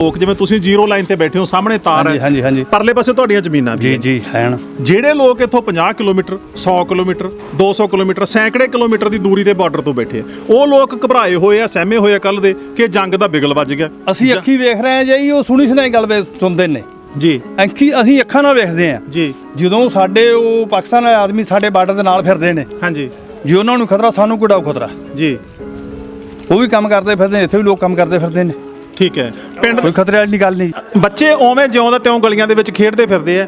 ਲੋਕ ਜਿਵੇਂ ਤੁਸੀਂ ਜ਼ੀਰੋ ਲਾਈਨ ਤੇ ਬੈਠੇ ਹੋ ਸਾਹਮਣੇ ਤਾਰ ਹੈ। ਹਾਂਜੀ, ਹਾਂਜੀ। ਪਰਲੇ ਪਾਸੇ ਤੁਹਾਡੀਆਂ ਜ਼ਮੀਨਾਂ ਵੀ ਜੀ। ਜੀ ਹੈਣ ਜਿਹੜੇ ਲੋਕ ਇੱਥੋਂ 50 ਕਿਲੋਮੀਟਰ 100 ਕਿਲੋਮੀਟਰ 200 ਕਿਲੋਮੀਟਰ ਸੈਂਕੜੇ ਕਿਲੋਮੀਟਰ ਦੀ ਦੂਰੀ ਤੇ ਬਾਰਡਰ ਤੋਂ ਬੈਠੇ ਆ ਉਹ ਲੋਕ ਘਬਰਾਏ ਹੋਏ ਆ ਸਹਿਮੇ ਹੋਏ ਆ ਕੱਲ ਦੇ ਕਿ ਜੰਗ ਦਾ ਬਿਗਲ ਵੱਜ ਗਿਆ। ਅਸੀਂ ਅੱਖੀ ਵੇਖ ਰਹੇ ਹਾਂ ਜੀ ਉਹ ਸੁਣੀ ਸੁਣਾਈ ਗੱਲ ਵੇ ਸੁਣਦੇ ਨੇ। ਜੀ। ਅੱਖੀ ਅਸੀਂ ਅੱਖਾਂ ਨਾਲ ਵੇਖਦੇ ਹਾਂ। ਜੀ। ਜਦੋਂ ਸਾਡੇ ਉਹ ਪਾਕਿਸਤਾਨ ਵਾਲੇ ਆਦਮੀ ਸਾਡੇ ਬਾਰਡਰ ਦੇ ਨਾਲ ਫਿਰਦੇ ਨੇ ਹਾਂਜੀ। ਜੇ ਉਹਨਾਂ ਨੂੰ ਖਤਰਾ ਸਾਨੂੰ ਕਿਹੜਾ ਖਤਰਾ? ਜੀ। ਉਹ ਵੀ ਕੰਮ ਕਰਦੇ ਫਿਰਦੇ ਨੇ ਇੱਥੇ ਵੀ ਲੋਕ ਕੰਮ ਕਰਦੇ ਫਿਰਦੇ ਨੇ। ਠੀਕ ਹੈ। ਪਿੰਡ ਕੋਈ ਖਤਰੇ ਵਾਲੀ ਗੱਲ ਨਹੀਂ। ਬੱਚੇ ਓਵੇਂ ਜਿਉਂ ਦਾ ਤਿਉਂ ਗਲੀਆਂ ਦੇ ਵਿੱਚ ਖੇਡਦੇ ਫਿਰਦੇ ਆ।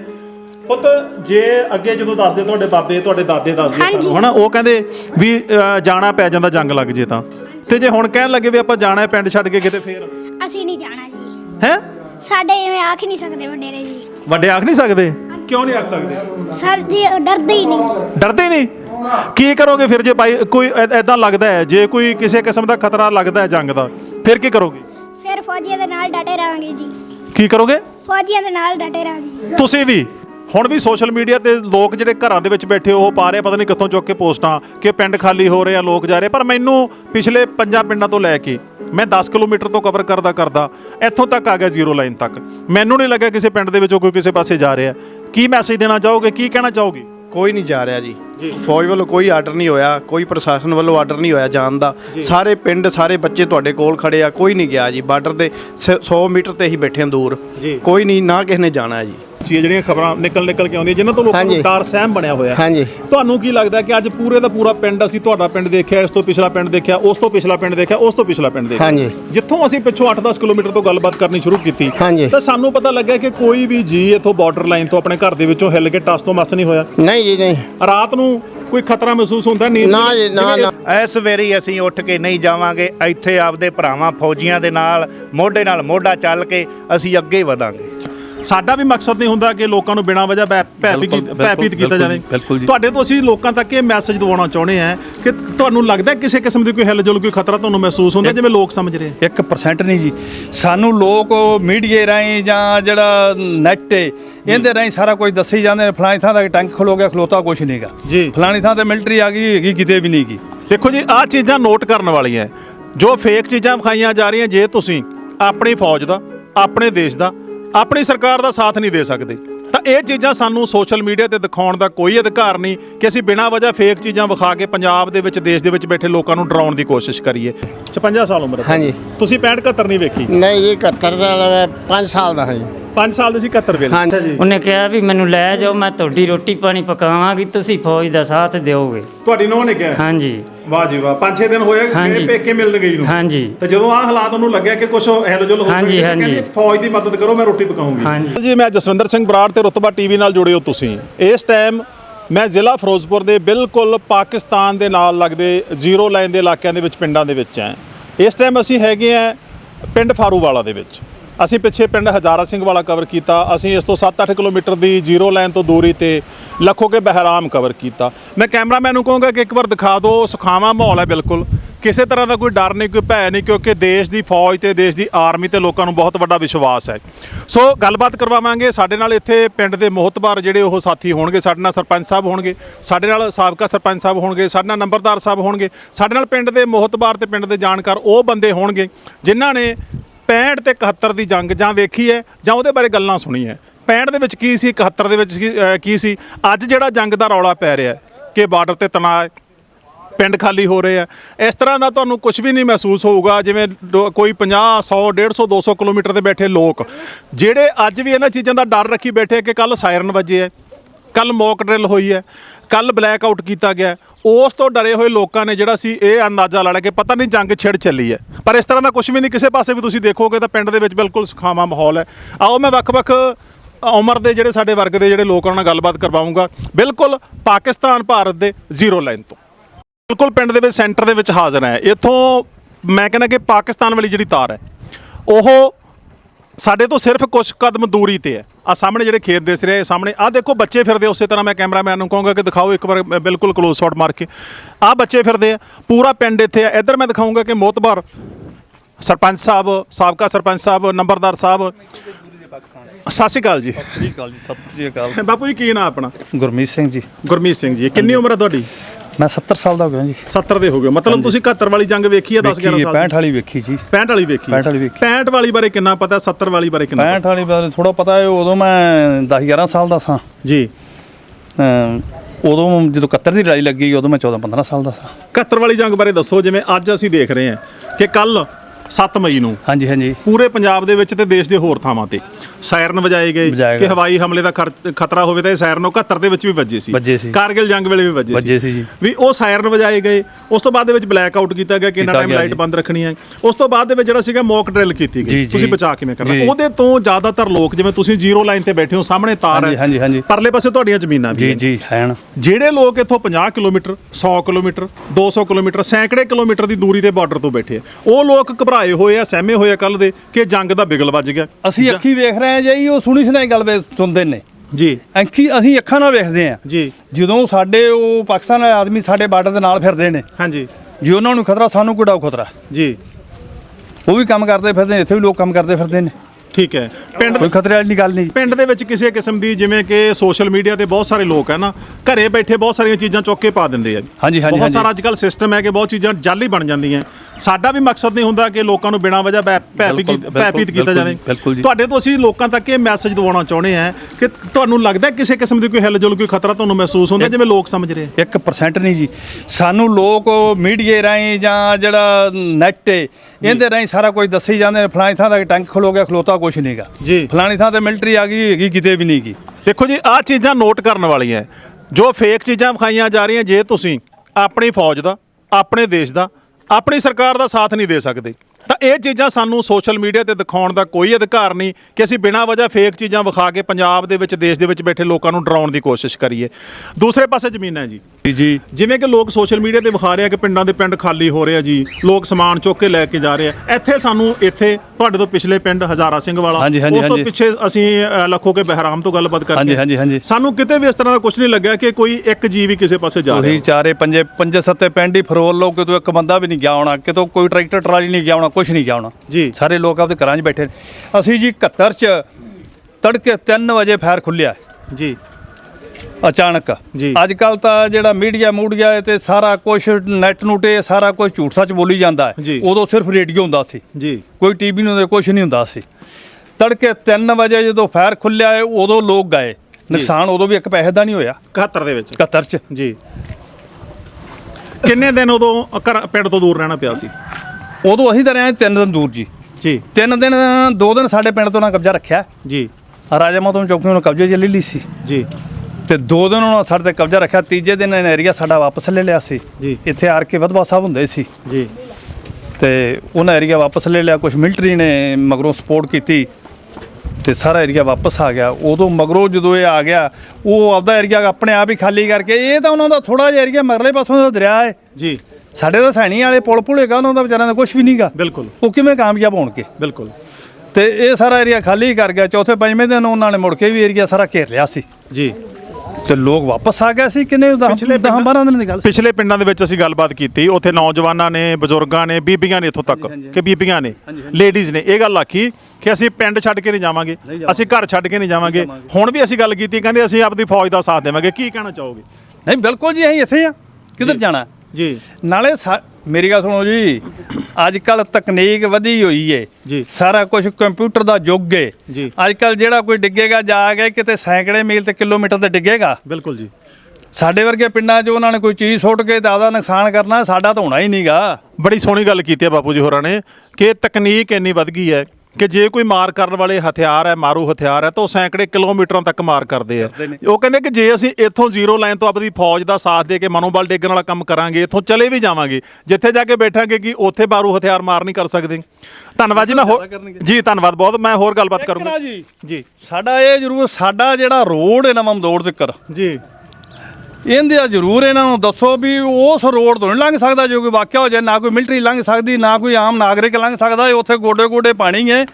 ਪੁੱਤ ਜੇ ਅੱਗੇ ਜਦੋਂ ਦੱਸਦੇ ਤੁਹਾਡੇ ਬਾਬੇ ਤੁਹਾਡੇ ਦਾਦੇ ਦੱਸਦੇ। ਸਾਨੂੰ ਹਨਾ ਉਹ ਕਹਿੰਦੇ ਵੀ ਅ, ਜਾਣਾ ਪੈ ਜਾਂਦਾ ਜੰਗ ਲੱਗ ਜੇ ਤਾਂ। ਤੇ ਜੇ ਹੁਣ ਕਹਿਣ ਲੱਗੇ ਵੀ ਆਪਾਂ ਜਾਣਾ ਹੈ ਪਿੰਡ ਛੱਡ ਕੇ ਕਿਤੇ ਫੇਰ? ਅਸੀਂ ਨਹੀਂ ਜਾਣਾ ਜੀ। ਹੈ? ਸਾਡੇ ਐਵੇਂ ਆਖ ਹੀ ਨਹੀਂ ਸਕਦੇ ਵਡੇਰੇ ਜੀ। ਵੱਡੇ ਆਖ ਨਹੀਂ ਸਕਦੇ? ਕਿਉਂ ਨਹੀਂ ਆਖ ਸਕਦੇ? ਸਰ ਜੀ ਉਹ ਡਰਦੇ ਹੀ ਨਹੀਂ। ਡਰਦੇ ਨਹੀਂ? ਕੀ ਕਰੋਗੇ ਫਿਰ ਜੇ ਭਾਈ ਕੋਈ ਐਦਾਂ ਲੱਗਦਾ ਹੈ ਜੇ ਕੋਈ ਕਿਸੇ ਕਿਸਮ ਦਾ ਖਤਰਾ ਲੱਗਦਾ ਹੈ ਜੰਗ ਦਾ ਫਿਰ ਕੀ ਕਰੋਗੇ? ਫੌਜੀਆਂ ਦੇ ਨਾਲ ਡਟੇ ਰਹਾਂਗੇ ਜੀ। ਕੀ ਕਰੋਗੇ? ਫੌਜੀਆਂ ਦੇ ਨਾਲ ਡਟੇ ਰਹਾਂਗੇ ਤੁਸੀਂ ਵੀ। ਹੁਣ ਵੀ ਸੋਸ਼ਲ ਮੀਡੀਆ ਤੇ ਲੋਕ ਜਿਹੜੇ ਘਰਾਂ ਦੇ ਵਿੱਚ ਬੈਠੇ ਉਹ ਪਾ ਰਹੇ ਆ, ਪਤਾ ਨਹੀਂ ਕਿੱਥੋਂ ਚੁੱਕ ਕੇ ਪੋਸਟਾਂ ਕਿ ਪਿੰਡ ਖਾਲੀ ਹੋ ਰਹੇ ਆ ਲੋਕ ਜਾ ਰਹੇ। ਪਰ ਮੈਨੂੰ ਪਿਛਲੇ ਪੰਜਾਂ ਪਿੰਡਾਂ ਤੋਂ ਲੈ ਕੇ ਮੈਂ 10 ਕਿਲੋਮੀਟਰ ਤੋਂ ਕਵਰ ਕਰਦਾ ਕਰਦਾ ਇੱਥੋਂ ਤੱਕ ਆ ਗਿਆ ਜ਼ੀਰੋ ਲਾਈਨ ਤੱਕ। ਮੈਨੂੰ ਨਹੀਂ ਲੱਗਿਆ ਕਿਸੇ ਪਿੰਡ ਦੇ ਵਿੱਚੋਂ ਕੋਈ ਕਿਸੇ ਪਾਸੇ ਜਾ ਰਿਹਾ। ਕੀ ਮੈਸੇਜ ਦੇਣਾ ਚਾਹੋਗੇ? ਕੀ ਕਹਿਣਾ ਚਾਹੋਗੇ? ਕੋਈ ਨਹੀਂ ਜਾ ਰਿਹਾ ਜੀ। ਫੌਜ ਵੱਲੋਂ ਕੋਈ ਆਰਡਰ ਨਹੀਂ ਹੋਇਆ ਕੋਈ ਪ੍ਰਸ਼ਾਸਨ ਵੱਲੋਂ ਆਰਡਰ ਨਹੀਂ ਹੋਇਆ ਜਾਣ ਦਾ ਸਾਰੇ ਪਿੰਡ ਸਾਰੇ ਬੱਚੇ ਤੁਹਾਡੇ ਕੋਲ ਖੜੇ ਆ ਕੋਈ ਨਹੀਂ ਗਿਆ ਜੀ ਬਾਰਡਰ ਦੇ 100 ਮੀਟਰ ਤੇ ਹੀ ਬੈਠੇ ਹਾਂ ਦੂਰ। ਕੋਈ ਨਹੀਂ ਨਾ ਕਿਸੇ ਨੇ ਜਾਣਾ ਜੀ ਜੀ ਇਹ ਜਿਹੜੀਆਂ ਖਬਰਾਂ ਨਿਕਲ ਨਿਕਲ ਕੇ ਆਉਂਦੀਆਂ ਜਿਨ੍ਹਾਂ ਤੋਂ ਲੋਕਾਂ ਨੂੰ। ਡਰ ਸਹਿਮ ਬਣਿਆ ਹੋਇਆ ਹਾਂਜੀ। ਤੁਹਾਨੂੰ ਕੀ ਲੱਗਦਾ ਕਿ ਅੱਜ ਪੂਰੇ ਦਾ ਪੂਰਾ ਪਿੰਡ ਅਸੀਂ ਤੁਹਾਡਾ ਪਿੰਡ ਦੇਖਿਆ ਇਸ ਤੋਂ ਪਿਛਲਾ ਪਿੰਡ ਦੇਖਿਆ ਉਸ ਤੋਂ ਪਿਛਲਾ ਪਿੰਡ ਦੇਖਿਆ ਉਸ ਤੋਂ ਪਿਛਲਾ ਪਿੰਡ ਦੇਖਿਆ ਹਾਂਜੀ। ਜਿੱਥੋਂ ਅਸੀਂ ਪਿੱਛੋਂ 8-10 ਕਿਲੋਮੀਟਰ ਤੋਂ ਗੱਲਬਾਤ ਕਰਨੀ ਸ਼ੁਰੂ ਕੀਤੀ। ਤਾਂ ਸਾਨੂੰ ਪਤਾ ਲੱਗਿਆ ਕਿ ਕੋਈ ਵੀ ਜੀ ਇੱਥੋਂ ਬਾਰਡਰ ਲਾਈਨ ਤੋਂ ਆਪਣੇ ਘਰ ਦੇ ਵਿੱਚੋਂ ਹਿੱਲ ਕੇ ਟਸ ਤੋਂ ਮਸ ਨਹੀਂ ਹੋਇਆ ਨਹੀਂ ਜੀ ਨਹੀਂ ਰਾਤ ਨੂੰ ਕੋਈ ਖਤਰਾ ਮਹਿਸੂਸ ਹੁੰਦਾ ਨੀਂਦ ਨਾ ਜੀ ਨਾ ਨਾ। ਇਸ ਵੇਰੀ ਅਸੀਂ ਉੱਠ ਕੇ ਨਹੀਂ ਜਾਵਾਂਗੇ ਇੱਥੇ ਆਪਦੇ ਭਰਾਵਾਂ ਫੌਜੀਆਂ ਦੇ ਨਾਲ ਮੋਢੇ ਨਾਲ ਮੋਢਾ ਚੱਲ ਕੇ ਅਸੀਂ ਅੱਗੇ ਵਧਾਂਗੇ। ਸਾਡਾ ਵੀ ਮਕਸਦ ਨਹੀਂ ਹੁੰਦਾ ਕਿ ਲੋਕਾਂ ਨੂੰ ਬਿਨਾਂ ਵਜ੍ਹਾ ਭੈ- ਭੈਭੀਤ ਭੈਭੀਤ ਕੀਤਾ ਜਾਵੇ। ਤੁਹਾਡੇ ਤੋਂ ਅਸੀਂ ਲੋਕਾਂ ਤੱਕ ਇਹ ਮੈਸੇਜ ਦਿਵਾਉਣਾ ਚਾਹੁੰਦੇ ਆ ਕਿ ਤੁਹਾਨੂੰ ਲੱਗਦਾ ਕਿਸੇ ਕਿਸਮ ਦੀ ਕੋਈ ਹਿਲਜੁਲ ਕੋਈ ਖਤਰਾ ਤੁਹਾਨੂੰ ਮਹਿਸੂਸ ਹੁੰਦਾ ਜਿਵੇਂ ਲੋਕ ਸਮਝ ਰਹੇ ਆ 1% ਨਹੀਂ ਜੀ ਸਾਨੂੰ ਲੋਕ ਮੀਡੀਆ ਰਾਹੀਂ ਜਾਂ ਜਿਹੜਾ ਨੈਟ ਹੈ ਇਹਦੇ ਰਾਹੀਂ ਸਾਰਾ ਕੁਝ ਦੱਸੀ ਜਾਂਦੇ ਨੇ ਫਲਾਣੀ ਥਾਂ ਦਾ ਟੈਂਕ ਖਲੋ ਗਿਆ ਖਲੋਤਾ ਕੁਝ ਨਹੀਂਗਾ ਜੀ। ਫਲਾਣੀ ਥਾਂ ਤੇ ਮਿਲਟਰੀ ਆ ਗਈ ਹੈਗੀ ਕਿਤੇ ਵੀ ਨਹੀਂਗੀ ਦੇਖੋ ਜੀ ਆਹ ਚੀਜ਼ਾਂ ਨੋਟ ਕਰਨ ਵਾਲੀਆਂ। ਜੋ ਫੇਕ ਚੀਜ਼ਾਂ ਵਿਖਾਈਆਂ ਜਾ ਰਹੀਆਂ ਜੇ ਤੁਸੀਂ ਆਪਣੀ ਫੌਜ ਦਾ ਆਪਣੇ ਦੇਸ਼ ਦਾ ਆਪਣੀ ਸਰਕਾਰ ਦਾ ਸਾਥ ਨਹੀਂ ਦੇ ਸਕਦੇ। ਤਾਂ ਇਹ ਚੀਜ਼ਾਂ ਸਾਨੂੰ ਸੋਸ਼ਲ ਮੀਡੀਆ ਤੇ ਦਿਖਾਉਣ ਦਾ ਕੋਈ ਅਧਿਕਾਰ ਨਹੀਂ ਕਿ ਅਸੀਂ ਬਿਨਾਂ ਵਜ੍ਹਾ ਫੇਕ ਚੀਜ਼ਾਂ ਵਿਖਾ ਕੇ ਪੰਜਾਬ ਦੇ ਵਿੱਚ ਦੇਸ਼ ਦੇ ਵਿੱਚ ਬੈਠੇ ਲੋਕਾਂ ਨੂੰ ਡਰਾਉਣ ਦੀ ਕੋਸ਼ਿਸ਼ ਕਰੀਏ। 56 ਸਾਲ ਉਮਰ ਹੈ। ਹਾਂਜੀ। ਤੁਸੀਂ 65 71 ਨਹੀਂ ਵੇਖੀ? ਨਹੀਂ ਜੀ 71 ਦਾ 5 ਸਾਲ ਦਾ ਹੈ ਜੀ। 5 ਸਾਲ ਦੇ ਸੀ 71 ਵੇਲੇ? ਹਾਂਜੀ। ਜੀ। ਉਹਨੇ ਕਿਹਾ ਵੀ ਮੈਨੂੰ ਲੈ ਜਾਓ ਮੈਂ ਤੁਹਾਡੀ ਰੋਟੀ ਪਾਣੀ ਪਕਾਵਾਂਗੀ ਤੁਸੀਂ ਫੌਜ ਦਾ ਸਾਥ ਦਿਓਗੇ। ਤੁਹਾਡੀ ਨੋਹ ਨੇ ਕਿਹਾ? ਹਾਂਜੀ। ਵਾਹ ਜੀ ਵਾਹ। 5-6 ਦਿਨ ਹੋਏ ਹਾਂਜੀ। ਮੇਰੇ ਪੇਕੇ ਮਿਲਣ ਗਈ ਨੂੰ। ਹਾਂਜੀ। ਤੇ ਜਦੋਂ ਆਹ ਹਾਲਾਤ ਉਹਨੂੰ ਲੱਗਿਆ ਕਿ ਕੁਝ ਹਿਲਜੁਲ ਹੋ ਹਾਂਜੀ, ਸਕਦੀ ਹੈ ਹਾਂਜੀ। ਕਹਿੰਦੀ ਫੌਜ ਦੀ ਮਦਦ ਕਰੋ ਮੈਂ ਰੋਟੀ ਪਕਾਉਂਗੀ। ਹਾਂਜੀ। ਜੀ ਮੈਂ ਜਸਵਿੰਦਰ ਸਿੰਘ ਬਰਾੜ ਤੇ ਰਤਬਾ ਟੀਵੀ ਨਾਲ ਜੁੜੇ ਹੋ ਤੁਸੀਂ। ਇਸ ਟਾਈਮ ਮੈਂ ਜ਼ਿਲ੍ਹਾ ਫਿਰੋਜ਼ਪੁਰ ਦੇ ਬਿਲਕੁਲ ਪਾਕਿਸਤਾਨ ਦੇ ਨਾਲ ਲੱਗਦੇ ਜ਼ੀਰੋ ਲਾਈਨ ਦੇ ਇਲਾਕਿਆਂ ਦੇ ਵਿੱਚ ਪਿੰਡਾਂ ਦੇ ਵਿੱਚ ਹਾਂ। ਇਸ ਟਾਈਮ ਅਸੀਂ ਹੈਗੇ ਆ ਪਿੰਡ ਫਾਰੂਵਾਲਾ ਦੇ ਵਿੱਚ। ਅਸੀਂ ਪਿੱਛੇ ਪਿੰਡ ਹਜ਼ਾਰਾ ਸਿੰਘ ਵਾਲਾ ਕਵਰ ਕੀਤਾ। ਅਸੀਂ ਇਸ ਤੋਂ 7-8 ਕਿਲੋਮੀਟਰ ਦੀ ਜ਼ੀਰੋ ਲਾਈਨ ਤੋਂ ਦੂਰੀ ਤੇ ਲੱਖੋ ਕੇ ਬਹਿਰਾਮ ਕਵਰ ਕੀਤਾ। ਮੈਂ ਕੈਮਰਾਮੈਨ ਨੂੰ ਕਹੂੰਗਾ ਕਿ ਇੱਕ ਵਾਰ ਦਿਖਾ ਦਿਓ, ਸੁਖਾਵਾਂ ਮਾਹੌਲ ਹੈ ਬਿਲਕੁਲ। ਕਿਸੇ ਤਰ੍ਹਾਂ ਦਾ ਕੋਈ ਡਰ ਨਹੀਂ, ਕੋਈ ਭੈ ਨਹੀਂ, ਕਿਉਂਕਿ ਦੇਸ਼ ਦੀ ਫੌਜ ਤੇ ਦੇਸ਼ ਦੀ ਆਰਮੀ ਤੇ ਲੋਕਾਂ ਨੂੰ ਬਹੁਤ ਵੱਡਾ ਵਿਸ਼ਵਾਸ ਹੈ। ਸੋ ਗੱਲਬਾਤ ਕਰਵਾਵਾਂਗੇ। ਸਾਡੇ ਨਾਲ ਇੱਥੇ ਪਿੰਡ ਦੇ ਮੋਹਤਬਾਰ ਜਿਹੜੇ ਉਹ ਸਾਥੀ ਹੋਣਗੇ। ਸਾਡੇ ਨਾਲ ਸਰਪੰਚ ਸਾਹਿਬ ਹੋਣਗੇ। ਸਾਡੇ ਨਾਲ ਸਾਬਕਾ ਸਰਪੰਚ ਸਾਹਿਬ ਹੋਣਗੇ। ਸਾਡੇ ਨਾਲ ਨੰਬਰਦਾਰ ਸਾਹਿਬ ਹੋਣਗੇ। ਸਾਡੇ ਨਾਲ ਪਿੰਡ ਦੇ ਮੋਹਤਬਾਰ ਤੇ ਪਿੰਡ ਦੇ ਜਾਣਕਾਰ ਉਹ ਬੰਦੇ ਹੋਣਗੇ, ਜਿਨ੍ਹਾਂ ਨੇ 65 ਤੇ 71 ਦੀ ਜੰਗ ਜਾਂ ਵੇਖੀ ਹੈ ਜਾਂ ਉਹਦੇ ਬਾਰੇ ਗੱਲਾਂ ਸੁਣੀ ਹੈ। 65 ਦੇ ਵਿੱਚ ਕੀ ਸੀ 71 ਦੇ ਵਿੱਚ ਕੀ- ਕੀ ਸੀ? ਅੱਜ ਜਿਹੜਾ ਜੰਗ ਦਾ ਰੌਲਾ ਪੈ ਰਿਹਾ ਕਿ ਬਾਰਡਰ ਤੇ ਤਣਾਅ ਪਿੰਡ ਖਾਲੀ ਹੋ ਰਹੇ ਆ ਇਸ ਤਰ੍ਹਾਂ ਦਾ ਤੁਹਾਨੂੰ ਕੁਝ ਵੀ ਨਹੀਂ ਮਹਿਸੂਸ ਹੋਊਗਾ, ਜਿਵੇਂ ਲੋ- ਕੋਈ 50 100 150 200 ਕਿਲੋਮੀਟਰ ਤੇ ਬੈਠੇ ਲੋਕ, ਜਿਹੜੇ ਅੱਜ ਵੀ ਇਹਨਾਂ ਚੀਜ਼ਾਂ ਦਾ ਡਰ ਰੱਖੀ ਬੈਠੇ ਕਿ ਕੱਲ ਸਾਇਰਨ ਵੱਜੇ ਹੈ। ਕੱਲ ਮੌਕ ਡਰਿਲ ਹੋਈ ਹੈ ਕੱਲ ਬਲੈਕ ਆਊਟ ਕੀਤਾ ਗਿਆ ਉਸ ਤੋਂ ਡਰੇ ਹੋਏ ਲੋਕਾਂ ਨੇ ਜਿਹੜਾ ਸੀ ਇਹ ਅੰਦਾਜ਼ਾ ਲਾ ਲਿਆ ਕਿ ਪਤਾ ਨਹੀਂ ਜੰਗ ਛਿੜ ਚੱਲੀ ਹੈ। ਪਰ ਇਸ ਤਰ੍ਹਾਂ ਦਾ ਕੁਝ ਵੀ ਨਹੀਂ, ਕਿਸੇ ਪਾਸੇ ਵੀ ਤੁਸੀਂ ਦੇਖੋਗੇ ਤਾਂ ਪਿੰਡ ਦੇ ਵਿੱਚ ਬਿਲਕੁਲ ਸੁਖਾਵਾਂ ਮਾਹੌਲ ਹੈ। ਆਓ ਮੈਂ ਵੱਖ-ਵੱਖ ਉਮਰ ਦੇ ਜਿਹੜੇ ਸਾਡੇ ਵਰਗ ਦੇ ਜਿਹੜੇ ਲੋਕਾਂ ਨਾਲ ਗੱਲਬਾਤ ਕਰਵਾਉਂਗਾ। ਬਿਲਕੁਲ ਪਾਕਿਸਤਾਨ ਭਾਰਤ ਦੇ ਜ਼ੀਰੋ ਲਾਈਨ ਤੋਂ। ਬਿਲਕੁਲ ਪਿੰਡ ਦੇ ਵਿੱਚ ਸੈਂਟਰ ਦੇ ਵਿੱਚ ਹਾਜ਼ਰ ਹੈ। ਇੱਥੋਂ ਮੈਂ ਕਹਿੰਦਾ ਕਿ ਪਾਕਿਸਤਾਨ ਵਾਲੀ ਜਿਹੜੀ ਤਾਰ ਹੈ, ਉਹ ਸਾਡੇ ਤੋਂ ਸਿਰਫ ਕੁਝ ਕਦਮ ਦੂਰੀ ਤੇ ਹੈ। ਆ ਸਾਹਮਣੇ ਜਿਹੜੇ ਖੇਤ ਦਿਸ ਰਹੇ ਸਾਹਮਣੇ ਆ ਦੇਖੋ ਬੱਚੇ ਫਿਰਦੇ ਉਸੇ ਤਰ੍ਹਾਂ ਮੈਂ ਕੈਮਰਾਮੈਨ ਨੂੰ ਕਹੂੰਗਾ ਕਿ ਦਿਖਾਓ ਇੱਕ ਵਾਰ ਬਿਲਕੁਲ ਕਲੋਜ਼ ਸ਼ਾਟ ਮਾਰ ਕੇ। ਆ ਬੱਚੇ ਫਿਰਦੇ ਆ ਪੂਰਾ ਪਿੰਡ ਇੱਥੇ ਆ। ਇੱਧਰ ਮੈਂ ਦਿਖਾਉਂਗਾ ਕਿ ਮੋਤਬਰ ਸਰਪੰਚ ਸਾਹਿਬ ਸਾਬਕਾ ਸਰਪੰਚ ਸਾਹਿਬ ਨੰਬਰਦਾਰ ਸਾਹਿਬ। ਸਤਿ ਸ਼੍ਰੀ ਅਕਾਲ ਜੀ। ਸਤਿ ਸ੍ਰੀ ਅਕਾਲ ਜੀ ਸਤਿ ਸ੍ਰੀ ਅਕਾਲ। ਬਾਪੂ ਜੀ ਕੀ ਨਾਮ ਆਪਣਾ? ਗੁਰਮੀਤ ਸਿੰਘ ਜੀ। ਗੁਰਮੀਤ ਸਿੰਘ ਜੀ ਕਿੰਨੀ ਉਮਰ ਹੈ ਤੁਹਾਡੀ? ਮੈਂ 70 ਸਾਲ ਦਾ ਹੋ ਗਿਆ ਜੀ। 70 ਦੇ ਹੋ ਗਏ। ਮਤਲਬ ਤੁਸੀਂ 71 ਵਾਲੀ ਜੰਗ ਵੇਖੀ ਹੈ 10 ਵੇਖੀ 11 ਹੈ, ਸਾਲ 65 ਵਾਲੀ ਵੇਖੀ ਜੀ। 65 ਵਾਲੀ ਵੇਖੀ। 65 ਵਾਲੀ ਵੇਖੀ। 65 ਵਾਲੀ ਬਾਰੇ ਕਿੰਨਾ ਪਤਾ 70 ਵਾਲੀ ਬਾਰੇ ਕਿੰਨਾ 65 ਵਾਲੀ ਬਾਰੇ ਥੋੜਾ ਪਤਾ ਹੈ ਉਦੋਂ ਮੈਂ 10 11 ਸਾਲ ਦਾ ਸਾਂ? ਜੀ। ਉਦੋਂ ਜਦੋਂ 71 ਦੀ ਲੜਾਈ ਲੱਗੀ ਉਦੋਂ ਮੈਂ 14 15 ਸਾਲ ਦਾ ਸਾਂ। 71 ਵਾਲੀ ਜੰਗ ਬਾਰੇ ਦੱਸੋ ਜਿਵੇਂ ਅੱਜ ਅਸੀਂ ਦੇਖ ਰਹੇ ਹਾਂ ਕਿ ਕੱਲ 7 ਮਈ ਨੂੰ ਹਾਂਜੀ ਹਾਂਜੀ ਪੂਰੇ ਪੰਜਾਬ ਦੇ ਵਿੱਚ ਤੇ ਦੇਸ਼ ਦੇ ਹੋਰ ਥਾਵਾਂ ਤੇ ਸਾਇਰਨ ਵਜਾਏ ਗਏ ਵਜਾਏ ਕਿ ਗਏ। ਹਵਾਈ ਹਮਲੇ ਦਾ ਖਰ- ਖਤਰਾ ਹੋਵੇ ਤਾਂ ਇਹ ਸਾਇਰਨ 71 ਦੇ ਵਿੱਚ ਵੀ ਵੱਜੇ ਸੀ ਵੱਜੇ ਸੀ। ਕਾਰਗਿਲ ਜੰਗ ਵੇਲੇ ਵੀ ਵੱਜੇ ਵੱਜੇ ਸੀ ਜੀ। ਵੀ ਉਹ ਸਾਇਰਨ ਵਜਾਏ ਗਏ ਉਸ ਤੋਂ ਬਾਅਦ ਦੇ ਵਿੱਚ ਬਲੈਕ ਆਊਟ ਕੀਤਾ ਗਿਆ ਕਿ ਕੀਤਾ ਟਾਈਮ ਗਿਆ ਲਾਈਟ ਜੀ। ਬੰਦ ਰੱਖਣੀ ਹੈ ਉਸ ਤੋਂ ਬਾਅਦ ਦੇ ਵਿੱਚ ਜਿਹੜਾ ਸੀਗਾ ਮੌਕ ਡਰਿਲ ਕੀਤੀ ਗਈ ਜੀ, ਤੁਸੀਂ। ਬਚਾ ਕਿਵੇਂ ਕਰਨਾ ਜੀ। ਉਹਦੇ ਤੋਂ ਜ਼ਿਆਦਾਤਰ ਲੋਕ ਜਿਵੇਂ ਤੁਸੀਂ ਜ਼ੀਰੋ ਲਾਈਨ ਤੇ ਬੈਠੇ ਹੋ ਸਾਹਮਣੇ ਤਾਰ ਹਾਂਜੀ, ਹੈ ਹਾਂਜੀ। ਪਰਲੇ ਪਾਸੇ ਤੁਹਾਡੀਆਂ ਜ਼ਮੀਨਾਂ ਵੀ ਜੀ ਹੈ। ਜੀ ਹੈਣ ਜਿਹੜੇ ਲੋਕ ਇੱਥੋਂ 50 ਕਿਲੋਮੀਟਰ 100 ਕਿਲੋਮੀਟਰ 200 ਕਿਲੋਮੀਟਰ ਸੈਂਕੜੇ ਕਿਲੋਮੀਟਰ ਦੀ ਦੂਰੀ ਤੇ ਬਾਰਡਰ ਤੋਂ ਬੈਠੇ ਆ ਉਹ ਲੋਕ ਘਬਰਾਏ ਹੋਏ ਆ ਸਹਿਮੇ ਹੋਏ ਆ ਕੱਲ ਦੇ ਕਿ ਜੰਗ ਦਾ ਬਿਗਲ ਵੱਜ ਗਿਆ। ਅਸੀਂ ਅੱਖੀ ਵੇਖ ਰਹੇ ਹਾਂ ਜੀ ਉਹ ਸੁਣੀ ਸੁਣਾਈ ਗੱਲ ਵੇ ਸੁਣਦੇ ਨੇ। ਜੀ। ਅੱਖੀ ਅਸੀਂ ਅੱਖਾਂ ਨਾਲ ਵੇਖਦੇ ਹਾਂ। ਜੀ। ਜਦੋਂ ਸਾਡੇ ਉਹ ਪਾਕਿਸਤਾਨ ਵਾਲੇ ਆਦਮੀ ਸਾਡੇ ਬਾਰਡਰ ਦੇ ਨਾਲ ਫਿਰਦੇ ਨੇ ਹਾਂਜੀ। ਜੇ ਉਹਨਾਂ ਨੂੰ ਖਤਰਾ ਸਾਨੂੰ ਕਿਹੜਾ ਖਤਰਾ? ਜੀ। ਉਹ ਵੀ ਕੰਮ ਕਰਦੇ ਫਿਰਦੇ ਨੇ ਇੱਥੇ ਵੀ ਲੋਕ ਕੰਮ ਕਰਦੇ ਫਿਰਦੇ ਨੇ। ਠੀਕ ਹੈ। ਪਿੰਡ ਕੋਈ ਖਤਰੇ ਵਾਲੀ ਗੱਲ ਨਹੀਂ। ਪਿੰਡ ਦੇ ਵਿੱਚ ਕਿਸੇ ਕਿਸਮ ਦੀ ਜਿਵੇਂ ਕਿ ਸੋਸ਼ਲ ਮੀਡੀਆ ਤੇ ਬਹੁਤ ਸਾਰੇ ਲੋਕ ਹੈ ਨਾ ਘਰੇ ਬੈਠੇ ਬਹੁਤ ਸਾਰੀਆਂ ਚੀਜ਼ਾਂ ਚੁੱਕ ਕੇ ਪਾ ਦਿੰਦੇ ਆ ਹਾਂਜੀ, ਹਾਂਜੀ, ਬਹੁਤ। ਸਾਰਾ ਅੱਜ ਕੱਲ ਸਿਸਟਮ ਹੈ ਕਿ ਬਹੁਤ ਚੀਜ਼ਾਂ ਜਾਲੀ ਬਣ ਜਾਂਦੀਆਂ। ਸਾਡਾ ਵੀ ਮਕਸਦ ਨਹੀਂ ਹੁੰਦਾ ਕਿ ਲੋਕਾਂ ਨੂੰ ਬਿਨਾਂ ਵਜ੍ਹਾ ਭੈ- ਭੈਭੀਤ ਬਿਲਕੁਲ, ਭੈਭੀਤ ਕੀਤਾ ਜਾਵੇ। ਤੁਹਾਡੇ ਤੋਂ ਅਸੀਂ ਲੋਕਾਂ ਤੱਕ ਇਹ ਮੈਸੇਜ ਦਿਵਾਉਣਾ ਚਾਹੁੰਦੇ ਆ ਕਿ ਤੁਹਾਨੂੰ ਲੱਗਦਾ ਕਿਸੇ ਕਿਸਮ ਦੀ ਕੋਈ ਹਿਲਜੁਲ ਕੋਈ ਖਤਰਾ ਤੁਹਾਨੂੰ ਮਹਿਸੂਸ ਹੁੰਦਾ ਜਿਵੇਂ ਲੋਕ ਸਮਝ ਰਹੇ ਆ? 1% ਨਹੀਂ ਜੀ। ਸਾਨੂੰ ਲੋਕ ਮੀਡੀਆ ਰਾਹੀਂ ਜਾਂ ਜਿਹੜਾ ਨੈਟ ਇਹਦੇ ਰਾਹੀਂ ਸਾਰਾ ਕੁਝ ਦੱਸੀ ਜਾਂਦੇ ਨੇ ਫਲਾਣੀ ਥਾਂ ਦਾ ਟੈਂਕ ਖਲੋ ਗਿਆ ਖਲੋਤਾ ਕੁਝ ਨਹੀਂਗਾ ਜੀ। ਫਲਾਣੀ ਥਾਂ ਤੇ ਮਿਲਟਰੀ ਆ ਗਈ ਹੈਗੀ ਕਿਤੇ ਵੀ ਨਹੀਂਗੀ ਦੇਖੋ ਜੀ ਆਹ ਚੀਜ਼ਾਂ ਨੋਟ ਕਰਨ ਵਾਲੀਆਂ ਜੋ ਫੇਕ ਚੀਜ਼ਾਂ ਵਿਖਾਈਆਂ ਜਾ ਰਹੀਆਂ ਜੇ ਤੁਸੀਂ ਆਪਣੀ ਫੌਜ ਦਾ ਆਪਣੇ ਦੇਸ਼ ਦਾ ਆਪਣੀ ਸਰਕਾਰ ਦਾ ਸਾਥ ਨਹੀਂ ਦੇ ਸਕਦੇ ਤਾਂ ਇਹ ਚੀਜ਼ਾਂ ਸਾਨੂੰ ਸੋਸ਼ਲ ਮੀਡੀਆ ਤੇ ਦਿਖਾਉਣ ਦਾ ਕੋਈ ਅਧਿਕਾਰ ਨਹੀਂ ਕਿ ਅਸੀਂ ਬਿਨਾਂ ਵਜ੍ਹਾ ਫੇਕ ਚੀਜ਼ਾਂ ਵਿਖਾ ਕੇ ਪੰਜਾਬ ਦੇ ਵਿੱਚ ਦੇਸ਼ ਦੇ ਵਿੱਚ ਬੈਠੇ ਲੋਕਾਂ ਨੂੰ ਡਰਾਉਣ ਦੀ ਕੋਸ਼ਿਸ਼ ਕਰੀਏ। ਦੂਸਰੇ ਪਾਸੇ ਜ਼ਮੀਨਾਂ ਜੀ ਜੀ। ਜਿਵੇਂ ਕਿ ਲੋਕ ਸੋਸ਼ਲ ਮੀਡੀਆ ਤੇ ਵਿਖਾ ਰਹੇ ਆ ਕਿ ਪਿੰਡਾਂ ਦੇ ਪਿੰਡ ਖਾਲੀ ਹੋ ਰਹੇ ਆ ਜੀ। ਲੋਕ ਸਮਾਨ ਚੁੱਕ ਕੇ ਲੈ ਕੇ ਜਾ ਰਹੇ ਆ। ਇੱਥੇ ਸਾਨੂੰ ਇੱਥੇ ਤੁਹਾਡੇ ਤੋਂ ਪਿਛਲੇ ਪਿੰਡ ਹਜ਼ਾਰਾ ਸਿੰਘ ਵਾਲਾ ਹਾਂਜੀ, ਹਾਂਜੀ, ਉਸ ਤੋਂ ਹਾਂਜੀ। ਪਿੱਛੇ ਅਸੀਂ ਅ, ਲੱਖੋ ਕੇ ਬਹਿਰਾਮ ਤੋਂ ਗੱਲਬਾਤ ਕਰਦੇ ਹਾਂਜੀ, ਹਾਂ। ਹਾਂਜੀ, ਹਾਂਜੀ। ਸਾਨੂੰ ਕਿਤੇ ਵੀ ਇਸ ਤਰ੍ਹਾਂ ਦਾ ਕੁਝ ਨਹੀਂ ਲੱਗਿਆ ਕਿ ਕੋਈ ਇੱਕ ਜੀਵ ਵੀ ਕਿਸੇ ਪਾਸੇ ਜਾ ਉਹੀ ਰਿਹਾ ਚਾਰੇ ਪੰਜੇ ਪੰਜੇ ਸੱਤੇ ਪਿੰਡ ਹੀ ਫਰੋਲ ਲੋ ਕਿਤੋਂ ਇੱਕ ਬੰਦਾ ਵੀ ਨਹੀਂ ਗਿਆ ਹੋਣਾ ਕਿਤੋਂ ਕੋਈ ਟਰੈਕਟਰ ਟਰਾਲੀ ਨਹੀਂ ਗਿਆ ਹੋਣਾ ਕੁਝ ਨਹੀਂ ਗਿਆ ਹੋਣਾ ਜੀ। ਸਾਰੇ ਲੋਕ ਆਪਦੇ ਘਰਾਂ 'ਚ ਬੈਠੇ ਨੇ ਅਸੀਂ ਜੀ 71 ਚ ਤੜਕੇ 3 ਵਜੇ ਫਾਇਰ ਖੁੱਲਿਆ ਜੀ ਅਚਾਨਕ। ਜੀ। ਅੱਜ ਕੱਲ ਤਾਂ ਜਿਹੜਾ ਮੀਡੀਆ ਮੂਡੀਆ ਤੇ ਸਾਰਾ ਕੁਝ ਨੈਟ ਨੂੰ ਤੇ ਸਾਰਾ ਕੁਝ ਝੂਠ ਸੱਚ ਬੋਲੀ ਜਾਂਦਾ ਹੈ। ਉਦੋਂ ਸਿਰਫ ਰੇਡੀਓ ਹੁੰਦਾ ਸੀ। ਜੀ। ਕੋਈ ਟੀਵੀ ਨਹੀਂ ਹੁੰਦਾ ਕੁਝ ਨਹੀਂ ਹੁੰਦਾ ਸੀ। ਤੜਕੇ 3 ਵਜੇ ਜਦੋਂ ਫਾਇਰ ਖੁੱਲਿਆ ਉਦੋਂ ਲੋਕ ਗਏ। ਨੁਕਸਾਨ ਉਦੋਂ ਵੀ ਇੱਕ ਪੈਸੇ ਦਾ ਨਹੀਂ ਹੋਇਆ। 71 ਦੇ ਵਿੱਚ। 71 ਚ। ਜੀ। ਕਿੰਨੇ ਦਿਨ ਉਦੋਂ ਘਰ ਪਿੰਡ ਤੋਂ ਦੂਰ ਰਹਿਣਾ ਪਿਆ ਸੀ? ਉਦੋਂ ਅਸੀਂ ਤਾਂ ਰਹੇ ਤਿੰਨ ਦਿਨ ਦੂਰ ਜੀ। ਜੀ। ਤਿੰਨ ਦਿਨ ਦੋ ਦਿਨ ਸਾਡੇ ਪਿੰਡ ਤੋਂ ਨਾ ਕਬਜ਼ਾ ਰੱਖਿਆ। ਜੀ। ਰਾਜਾ ਮਾਤਮ ਚੌਕੀ ਨੂੰ ਕਬਜ਼ੇ 'ਚ ਲੈ ਲਈ ਸੀ। ਜੀ। ਤੇ ਦੋ ਦਿਨ ਉਹਨਾਂ ਸਾਡੇ ਤੇ ਕਬਜ਼ਾ ਰੱਖਿਆ ਤੀਜੇ ਦਿਨ ਇਹਨਾਂ ਏਰੀਆ ਸਾਡਾ ਵਾਪਸ ਲੈ ਲਿਆ ਸੀ। ਜੀ। ਇੱਥੇ ਆਰ ਕੇ ਵਧਵਾ ਸਾਹਿਬ ਹੁੰਦੇ ਸੀ। ਜੀ। ਤੇ ਉਹਨਾਂ ਏਰੀਆ ਵਾਪਸ ਲੈ ਲਿਆ ਕੁਝ ਮਿਲਟਰੀ ਨੇ ਮਗਰੋਂ ਸਪੋਰਟ ਕੀਤੀ ਤੇ ਸਾਰਾ ਏਰੀਆ ਵਾਪਸ ਆ ਗਿਆ। ਉਦੋਂ ਮਗਰੋਂ ਜਦੋਂ ਇਹ ਆ ਗਿਆ ਉਹ ਆਪਦਾ ਏਰੀਆ ਆਪਣੇ ਆਪ ਹੀ ਖਾਲੀ ਕਰਕੇ ਇਹ ਤਾਂ ਉਹਨਾਂ ਦਾ ਥੋੜਾ ਜਿਹਾ ਏਰੀਆ ਮਰਲੇ ਪਾਸੋਂ ਦਾ ਦਰਿਆ ਹੈ। ਜੀ। ਸਾਡੇ ਤਾਂ ਸੈਣੀ ਵਾਲੇ ਪੁਲ ਪੁਲ ਹੈਗਾ ਉਹਨਾਂ ਦਾ ਵਿਚਾਰਿਆਂ ਦਾ ਕੁਝ ਵੀ ਨਹੀਂਗਾ ਬਿਲਕੁਲ। ਉਹ ਕਿਵੇਂ ਕਾਮਯਾਬ ਹੋਣਗੇ? ਬਿਲਕੁਲ। ਤੇ ਇਹ ਸਾਰਾ ਏਰੀਆ ਖਾਲੀ ਕਰ ਗਿਆ ਚੌਥੇ ਪੰਜਵੇਂ ਦਿਨ ਉਹਨਾਂ ਨੇ ਮੁੜ ਕੇ ਵੀ ਏਰੀਆ ਸਾਰਾ ਘੇਰ ਲਿਆ ਸੀ। ਜੀ। ਤੇ ਲੋਕ ਵਾਪਸ ਆ ਗਏ ਸੀ ਕਿੰਨੇ? 10 ਪਿਛਲੇ 10 12 ਦਿਨ ਦੀ ਗੱਲ। ਪਿਛਲੇ ਪਿੰਡਾਂ ਦੇ ਵਿੱਚ ਅਸੀਂ ਗੱਲਬਾਤ ਕੀਤੀ। ਉੱਥੇ ਨੌਜਵਾਨਾਂ ਨੇ ਬਜ਼ੁਰਗਾਂ ਨੇ ਬੀਬੀਆਂ ਨੇ ਇੱਥੋਂ ਤੱਕ ਕਿ ਬੀਬੀਆਂ ਨੇ ਲੇਡੀਜ਼ ਨੇ। ਇਹ ਗੱਲ ਆਖੀ ਕਿ ਅਸੀਂ ਪਿੰਡ ਛੱਡ ਕੇ ਨਹੀਂ ਜਾਵਾਂਗੇ। ਅਸੀਂ ਘਰ ਛੱਡ ਕੇ ਨਹੀਂ ਜਾਵਾਂਗੇ। ਹੁਣ ਵੀ ਅਸੀਂ ਗੱਲ ਕੀਤੀ ਕਹਿੰਦੇ ਅਸੀਂ ਆਪਦੀ ਫੌਜ ਦਾ ਸਾਥ ਦੇਵਾਂਗੇ। ਕੀ ਕਹਿਣਾ ਚਾਹੋਗੇ? ਨਹੀਂ ਬਿਲਕੁਲ ਜੀ ਅਸੀਂ ਇੱਥੇ ਆ। ਕਿੱਧਰ ਜਾਣਾ? ਜੀ। ਨਾਲੇ ਮੇਰੀ ਗੱਲ ਸੁਣੋ ਜੀ ਅੱਜ ਕੱਲ ਤਕਨੀਕ ਵਧੀ ਹੋਈ ਏ। ਜੀ। ਸਾਰਾ ਕੁਝ ਕੰਪਿਊਟਰ ਦਾ ਯੁੱਗ ਏ। ਜੀ। ਅੱਜ ਕੱਲ ਜਿਹੜਾ ਕੋਈ ਡਿੱਗੇਗਾ ਜਾ ਕੇ ਕਿਤੇ ਸੈਂਕੜੇ ਮੀਲ ਤੇ ਕਿਲੋਮੀਟਰ ਤੇ ਡਿੱਗੇਗਾ। ਬਿਲਕੁਲ ਜੀ। ਸਾਡੇ ਵਰਗੇ ਪਿੰਡਾਂ 'ਚ ਉਹਨਾਂ ਨੇ ਕੋਈ ਚੀਜ਼ ਸੁੱਟ ਕੇ ਦਾਦਾ ਨੁਕਸਾਨ ਕਰਨਾ ਸਾਡਾ ਤਾਂ ਹੋਣਾ ਹੀ ਨਹੀਂਗਾ ਬੜੀ ਸੋਹਣੀ ਗੱਲ ਕੀਤੀ ਹੈ ਬਾਪੂ ਜੀ ਹੋਰਾਂ ਨੇ ਕਿ ਤਕਨੀਕ ਇੰਨੀ ਵੱਧ ਗਈ ਹੈ ਕਿ ਜੇ ਕੋਈ ਮਾਰ ਕਰਨ ਵਾਲੇ ਹਥਿਆਰ ਹੈ ਮਾਰੂ ਹਥਿਆਰ ਹੈ ਤਾਂ ਉਹ ਸੈਂਕੜੇ ਕਿਲੋਮੀਟਰਾਂ ਤੱਕ ਮਾਰ ਕਰਦੇ ਆ। ਉਹ ਕਹਿੰਦੇ ਕਿ ਜੇ ਅਸੀਂ ਇੱਥੋਂ ਜ਼ੀਰੋ ਲਾਈਨ ਤੋਂ ਆਪਣੀ ਫੌਜ ਦਾ ਸਾਥ ਦੇ ਕੇ ਮਨੋਬਲ ਡੇਗਣ ਵਾਲਾ ਕੰਮ ਕਰਾਂਗੇ ਇੱਥੋਂ ਚਲੇ ਵੀ ਜਾਵਾਂਗੇ ਜਿੱਥੇ ਜਾ ਕੇ ਬੈਠਾਂਗੇ ਕਿ ਉੱਥੇ ਮਾਰੂ ਹਥਿਆਰ ਮਾਰ ਨਹੀਂ ਕਰ ਸਕਦੇ। ਧੰਨਵਾਦ ਜੀ ਮੈਂ ਹੋਰ ਜੀ। ਧੰਨਵਾਦ ਬਹੁਤ ਮੈਂ ਹੋਰ ਗੱਲਬਾਤ ਕਰੂੰਗਾ। ਜੀ। ਜੀ। ਸਾਡਾ ਇਹ ਜ਼ਰੂਰ ਸਾਡਾ ਜਿਹੜਾ ਰੋਡ ਹੈ ਨਾ ਮਮਦੋੜ ਤੱਕਰ। ਜੀ। ਇਹਦੇ ਆ ਜ਼ਰੂਰ ਇਹਨਾਂ ਨੂੰ ਦੱਸੋ ਵੀ ਉਸ ਰੋਡ ਤੋਂ ਨਹੀਂ ਲੰਘ ਸਕਦਾ ਜੇ ਕੋਈ ਵਾਕਿਆ ਹੋ ਜਾਏ ਨਾ ਕੋਈ ਮਿਲਟਰੀ ਲੰਘ ਸਕਦੀ ਨਾ ਕੋਈ ਆਮ ਨਾਗਰਿਕ ਲੰਘ ਸਕਦਾ ਉੱਥੇ ਗੋਡੇ ਗੋਡੇ ਪਾਣੀ ਹੈ।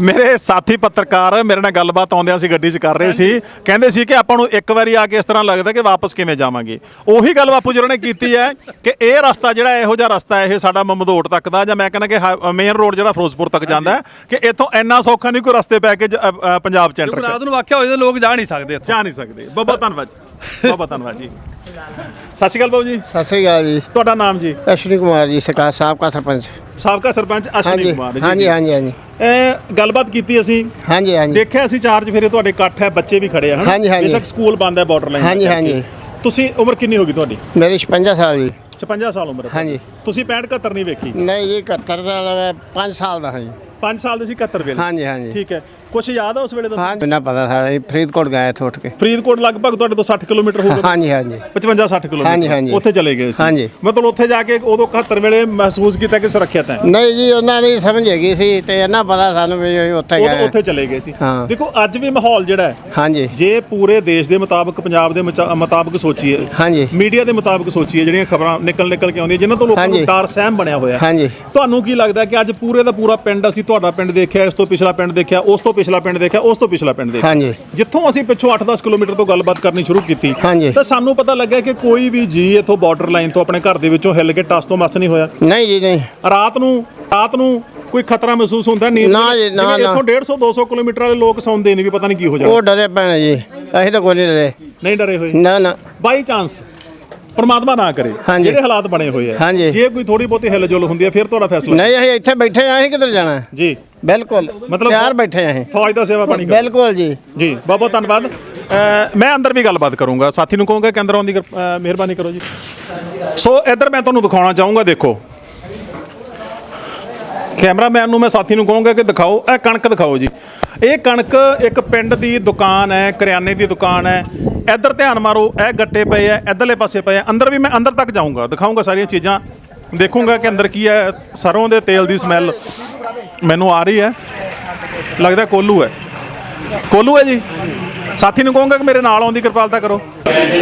ਮੇਰੇ ਸਾਥੀ ਪੱਤਰਕਾਰ ਮੇਰੇ ਨਾਲ ਗੱਲਬਾਤ ਆਉਂਦਿਆਂ ਸੀ ਗੱਡੀ 'ਚ ਕਰ ਰਹੇ ਸੀ। ਕਹਿੰਦੇ ਸੀ ਕਿ ਆਪਾਂ ਨੂੰ ਇੱਕ ਵਾਰੀ ਆ ਕੇ ਇਸ ਤਰ੍ਹਾਂ ਲੱਗਦਾ ਕਿ ਵਾਪਸ ਕਿਵੇਂ ਜਾਵਾਂਗੇ। ਉਹੀ ਗੱਲ ਬਾਪੂ ਜੀ ਨੇ ਕੀਤੀ ਹੈ ਕਿ ਇਹ ਰਸਤਾ ਜਿਹੜਾ ਇਹੋ ਜਿਹਾ ਰਸਤਾ ਇਹ ਸਾਡਾ ਮਮਦੋੜ ਤੱਕ ਦਾ ਜਾਂ ਮੈਂ ਕਹਿੰਦਾ ਕਿ ਮੇਨ ਰੋਡ ਜਿਹੜਾ ਫਿਰੋਜ਼ਪੁਰ ਤੱਕ ਜਾਂਦਾ ਕਿ ਇੱਥੋਂ ਇੰਨਾ ਸੌਖਾ ਨਹੀਂ ਕੋਈ ਰਸਤੇ ਪੈ ਕੇ ਪੰਜਾਬ ਚ। ਐਂਟਰ ਰਾਤ ਨੂੰ ਵਾਕਿਆ ਹੋ ਜਾਏ ਤਾਂ ਲੋਕ ਜਾ ਨਹੀਂ ਸਕਦੇ ਜਾ ਨਹੀਂ ਸਕਦੇ। ਬਹੁਤ ਧੰਨਵਾਦ ਬਹੁਤ ਬਹੁਤ ਧੰਨਵਾਦ ਜੀ। ਸਤਿ ਸ਼੍ਰੀ ਅਕਾਲ ਬਾਬੂ ਜੀ। ਸਤਿ ਸ੍ਰੀ ਅਕਾਲ ਜੀ। ਤੁਹਾਡਾ ਨਾਮ ਜੀ? ਅਸ਼ਵਨੀ ਕੁਮਾਰ ਜੀ ਸਰਕਾਰ ਸਾਹਿਬ ਦਾ ਸਰਪੰਚ। ਸਾਬਕਾ ਸਰਪੰਚ ਅਸ਼ਵਨੀ ਹਾਂਜੀ। ਕੁਮਾਰ ਜੀ ਹਾਂਜੀ ਹਾਂਜੀ ਹਾਂਜੀ। ਇਹ ਗੱਲਬਾਤ ਕੀਤੀ ਅਸੀਂ। ਹਾਂਜੀ ਹਾਂਜੀ। ਦੇਖਿਆ ਅਸੀਂ ਚਾਰਜ ਫੇਰੇ ਤੁਹਾਡੇ ਇਕੱਠ ਹੈ ਬੱਚੇ ਵੀ ਖੜੇ ਆ ਹਨਾ? ਹਾਂਜੀ, ਹਾਂਜੀ। ਬੇਸ਼ੱਕ ਸਕੂਲ ਬੰਦ ਹੈ ਬਾਰਡਰ ਲਾਈਨ ਹਾਂਜੀ, ਹਾਂਜੀ। ਤੁਸੀਂ ਉਮਰ ਕਿੰਨੀ ਹੋ ਗਈ ਤੁਹਾਡੀ? ਮੇਰੀ 56 ਸਾਲ ਜੀ। 56 ਸਾਲ ਉਮਰ ਹੈ ਹਾਂਜੀ। ਤੁਸੀਂ 65 71 ਨਹੀਂ ਵੇਖੀ? ਨਹੀਂ ਜੀ 71 ਦਾ 5 ਸਾਲ ਦਾ ਹਾਂ ਜੀ। 5 ਸਾਲ ਦੇ ਸੀ 71 ਵੇਲੇ। ਹਾਂਜੀ ਹਾਂਜੀ। ਠੀਕ ਹੈ। ਕੁਝ ਯਾਦ ਆ ਉਸ ਵੇਲੇ ਦਾ? ਹਾਂ ਪਤਾ ਸਾਰਾ ਜੀ ਫਰੀਦਕੋਟ ਗਏ ਇੱਥੇ ਉੱਠ ਕੇ। ਫਰੀਦਕੋਟ ਲਗਭਗ ਤੁਹਾਡੇ ਤੋਂ 60 ਕਿਲੋਮੀਟਰ ਹੋਊਗਾ ਹਾਂਜੀ ਹਾਂਜੀ। 55 60 ਕਿਲੋਮੀਟਰ। ਹਾਂਜੀ, ਹਾਂਜੀ। ਉੱਥੇ ਚਲੇ ਗਏ ਸੀ। ਹਾਂਜੀ। ਮਤਲਬ ਉੱਥੇ ਜਾ ਕੇ ਉਦੋਂ 71 ਵੇਲੇ ਮਹਿਸੂਸ ਕੀਤਾ ਕਿ ਸੁਰੱਖਿਅਤ ਹੈ? ਨਹੀਂ ਜੀ ਉਹਨਾਂ ਨੇ ਸਮਝ ਹੈਗੀ ਸੀ ਤੇ ਇਹਨਾਂ ਪਤਾ ਸਾਨੂੰ ਵੀ ਅਸੀਂ ਉੱਥੇ ਉਦੋਂ ਗਏ। ਉੱਥੇ ਚਲੇ ਗਏ ਸੀ। ਹਾਂ। ਦੇਖੋ ਅੱਜ ਵੀ ਮਾਹੌਲ ਜਿਹੜਾ ਹੈ ਹਾਂਜੀ। ਜੇ ਪੂਰੇ ਦੇਸ਼ ਦੇ ਮੁਤਾਬਕ ਪੰਜਾਬ ਦੇ ਮੁਚਾ- ਮੁਤਾਬਕ ਸੋਚੀਏ ਹਾਂਜੀ। ਮੀਡੀਆ ਦੇ ਮੁਤਾਬਕ ਸੋਚੀਏ ਜਿਹੜੀਆਂ ਖਬਰਾਂ ਨਿਕਲ ਨਿਕਲ ਕੇ ਆਉਂਦੀਆਂ ਜਿਨ੍ਹਾਂ ਤੋਂ ਲੋਕਾਂ ਨੂੰ ਹਾਂਜੀ। ਡਰ ਸਹਿਮ ਬਣਿਆ ਹੋਇਆ ਹਾਂਜੀ। ਤੁਹਾਨੂੰ ਕੀ ਲੱਗਦਾ ਕਿ ਅੱਜ ਪੂਰੇ ਦਾ ਪੂਰਾ ਪਿੰਡ ਅਸੀਂ ਤੁਹਾਡਾ ਪਿੰਡ ਦੇਖਿਆ ਇਸ ਤੋਂ ਪਿਛਲਾ ਪਿੰਡ ਦੇਖਿਆ ਉਸ ਤੋਂ ਪਿਛਲਾ ਪਿੰਡ ਦੇਖਿਆ ਉਸ ਤੋਂ ਪਿਛਲਾ ਪਿੰਡ ਦੇਖਿਆ। ਹਾਂਜੀ। ਜਿੱਥੋਂ ਅਸੀਂ ਪਿੱਛੋਂ 8-10 ਕਿਲੋਮੀਟਰ ਤੋਂ ਗੱਲਬਾਤ ਕਰਨੀ ਸ਼ੁਰੂ ਕੀਤੀ ਹਾਂਜੀ। ਤਾਂ ਸਾਨੂੰ ਪਤਾ ਲੱਗਿਆ ਕਿ ਕੋਈ ਵੀ ਜੀ ਇੱਥੋਂ ਬਾਰਡਰ ਲਾਈਨ ਤੋਂ ਆਪਣੇ ਘਰ ਦੇ ਵਿੱਚੋਂ ਹਿੱਲ ਕੇ ਟਸ ਤੋਂ ਮਸ ਨਹੀਂ ਹੋਇਆ। ਨਹੀਂ ਜੀ ਨਹੀਂ। ਰਾਤ ਨੂੰ ਰਾਤ ਨੂੰ ਕੋਈ ਖਤਰਾ ਮਹਿਸੂਸ ਹੁੰਦਾ ਨੀਂਦ ਨਾ ਜੀ, ਨਾ, ਜਿਵੇਂ ਨਾ। ਇੱਥੋਂ 150 200 ਕਿਲੋਮੀਟਰ ਵਾਲੇ ਲੋਕ ਸੌਂਦੇ ਨਹੀਂ ਵੀ ਪਤਾ ਨਹੀਂ ਕੀ ਹੋ ਜਾਣਾ। ਉਹ ਡਰੇ ਪੈਣੇ ਜੀ ਅਸੀਂ ਤਾਂ ਕੋਈ ਨਹੀਂ ਡਰੇ। ਨਹੀਂ ਡਰੇ ਹੋਏ। ਨਾ ਨਾ। ਬਾਈ ਚਾਂਸ ਪਰਮਾਤਮਾ ਨਾ ਕਰੇ ਹਾਂਜੀ। ਜਿਹੜੇ ਹਾਲਾਤ ਬਣੇ ਹੋਏ ਆ। ਹਾਂਜੀ। ਜੇ ਕੋਈ ਥੋੜੀ ਬਹੁਤੀ ਹਿਲਜੁਲ ਹੁੰਦੀ ਹੈ ਫਿਰ ਤੁਹਾਡਾ ਫੈਸਲਾ। ਨਹੀਂ ਅਸੀਂ ਇੱਥੇ ਬੈਠੇ ਆਂ ਅਸੀਂ ਕਿੱਧਰ ਜਾਣਾ? ਜੀ। ਬਿਲਕੁਲ ਮਤਲਬ- ਤਿਆਰ ਬੈਠੇ ਆਂ ਅਸੀਂ। ਫੌਜ ਦਾ ਸੇਵਾ ਪਾਣੀ ਕਰੋ। ਬਿਲਕੁਲ ਜੀ। ਜੀ ਬਹੁਤ ਬਹੁਤ ਧੰਨਵਾਦ। ਅ, ਮੈਂ ਅੰਦਰ ਵੀ ਗੱਲਬਾਤ ਕਰੂੰਗਾ। ਸਾਥੀ ਨੂੰ ਕਹੂੰਗਾ ਕਿ ਅੰਦਰ ਆਉਣ ਦੀ ਕਿਰਪ- ਅ, ਮਿਹਰਬਾਨੀ ਕਰੋ ਜੀ। ਸੋ ਇੱਧਰ ਮੈਂ ਤੁਹਾਨੂੰ ਦਿਖਾਉਣਾ ਚਾਹੂੰਗਾ ਦੇਖੋ। ਕੈਮਰਾਮੈਨ ਨੂੰ ਮੈਂ ਸਾਥੀ ਨੂੰ ਕਹੂੰਗਾ ਕਿ ਦਿਖਾਓ ਇਹ ਕਣਕ ਦਿਖਾਓ ਜੀ। ਇਹ ਕਣਕ ਇੱਕ ਪਿੰਡ ਦੀ ਦੁਕਾਨ ਹੈ, ਕਰਿਆਨੇ ਦੀ ਦੁਕਾਨ ਹੈ। ਇੱਧਰ ਧਿਆਨ ਮਾਰੋ, ਇਹ ਗੱਟੇ ਪਏ ਆ ਇੱਧਰਲੇ ਪਾਸੇ ਪਏ ਆ ਅੰਦਰ ਵੀ ਮੈਂ ਅੰਦਰ ਤੱਕ ਜਾਊਂਗਾ, ਦਿਖਾਊਂਗਾ ਸਾਰੀਆਂ ਚੀਜ਼ਾਂ। ਦੇਖੂੰਗਾ ਕਿ ਅੰਦਰ ਕੀ ਹੈ, ਸਰੋਂ ਦੇ ਤੇਲ ਦੀ ਸਮੈਲ ਮੈਨੂੰ ਆ ਰਹੀ ਹੈ। ਲੱਗਦਾ ਕੋਲੂ ਹੈ। ਕੋਲੂ ਹੈ ਜੀ। ਸਾਥੀ ਨੂੰ ਕਹੂੰਗਾ ਕਿ ਮੇਰੇ ਨਾਲ ਆਉਣ ਦੀ ਕਿਰਪਾਲਤਾ ਕਰੋ।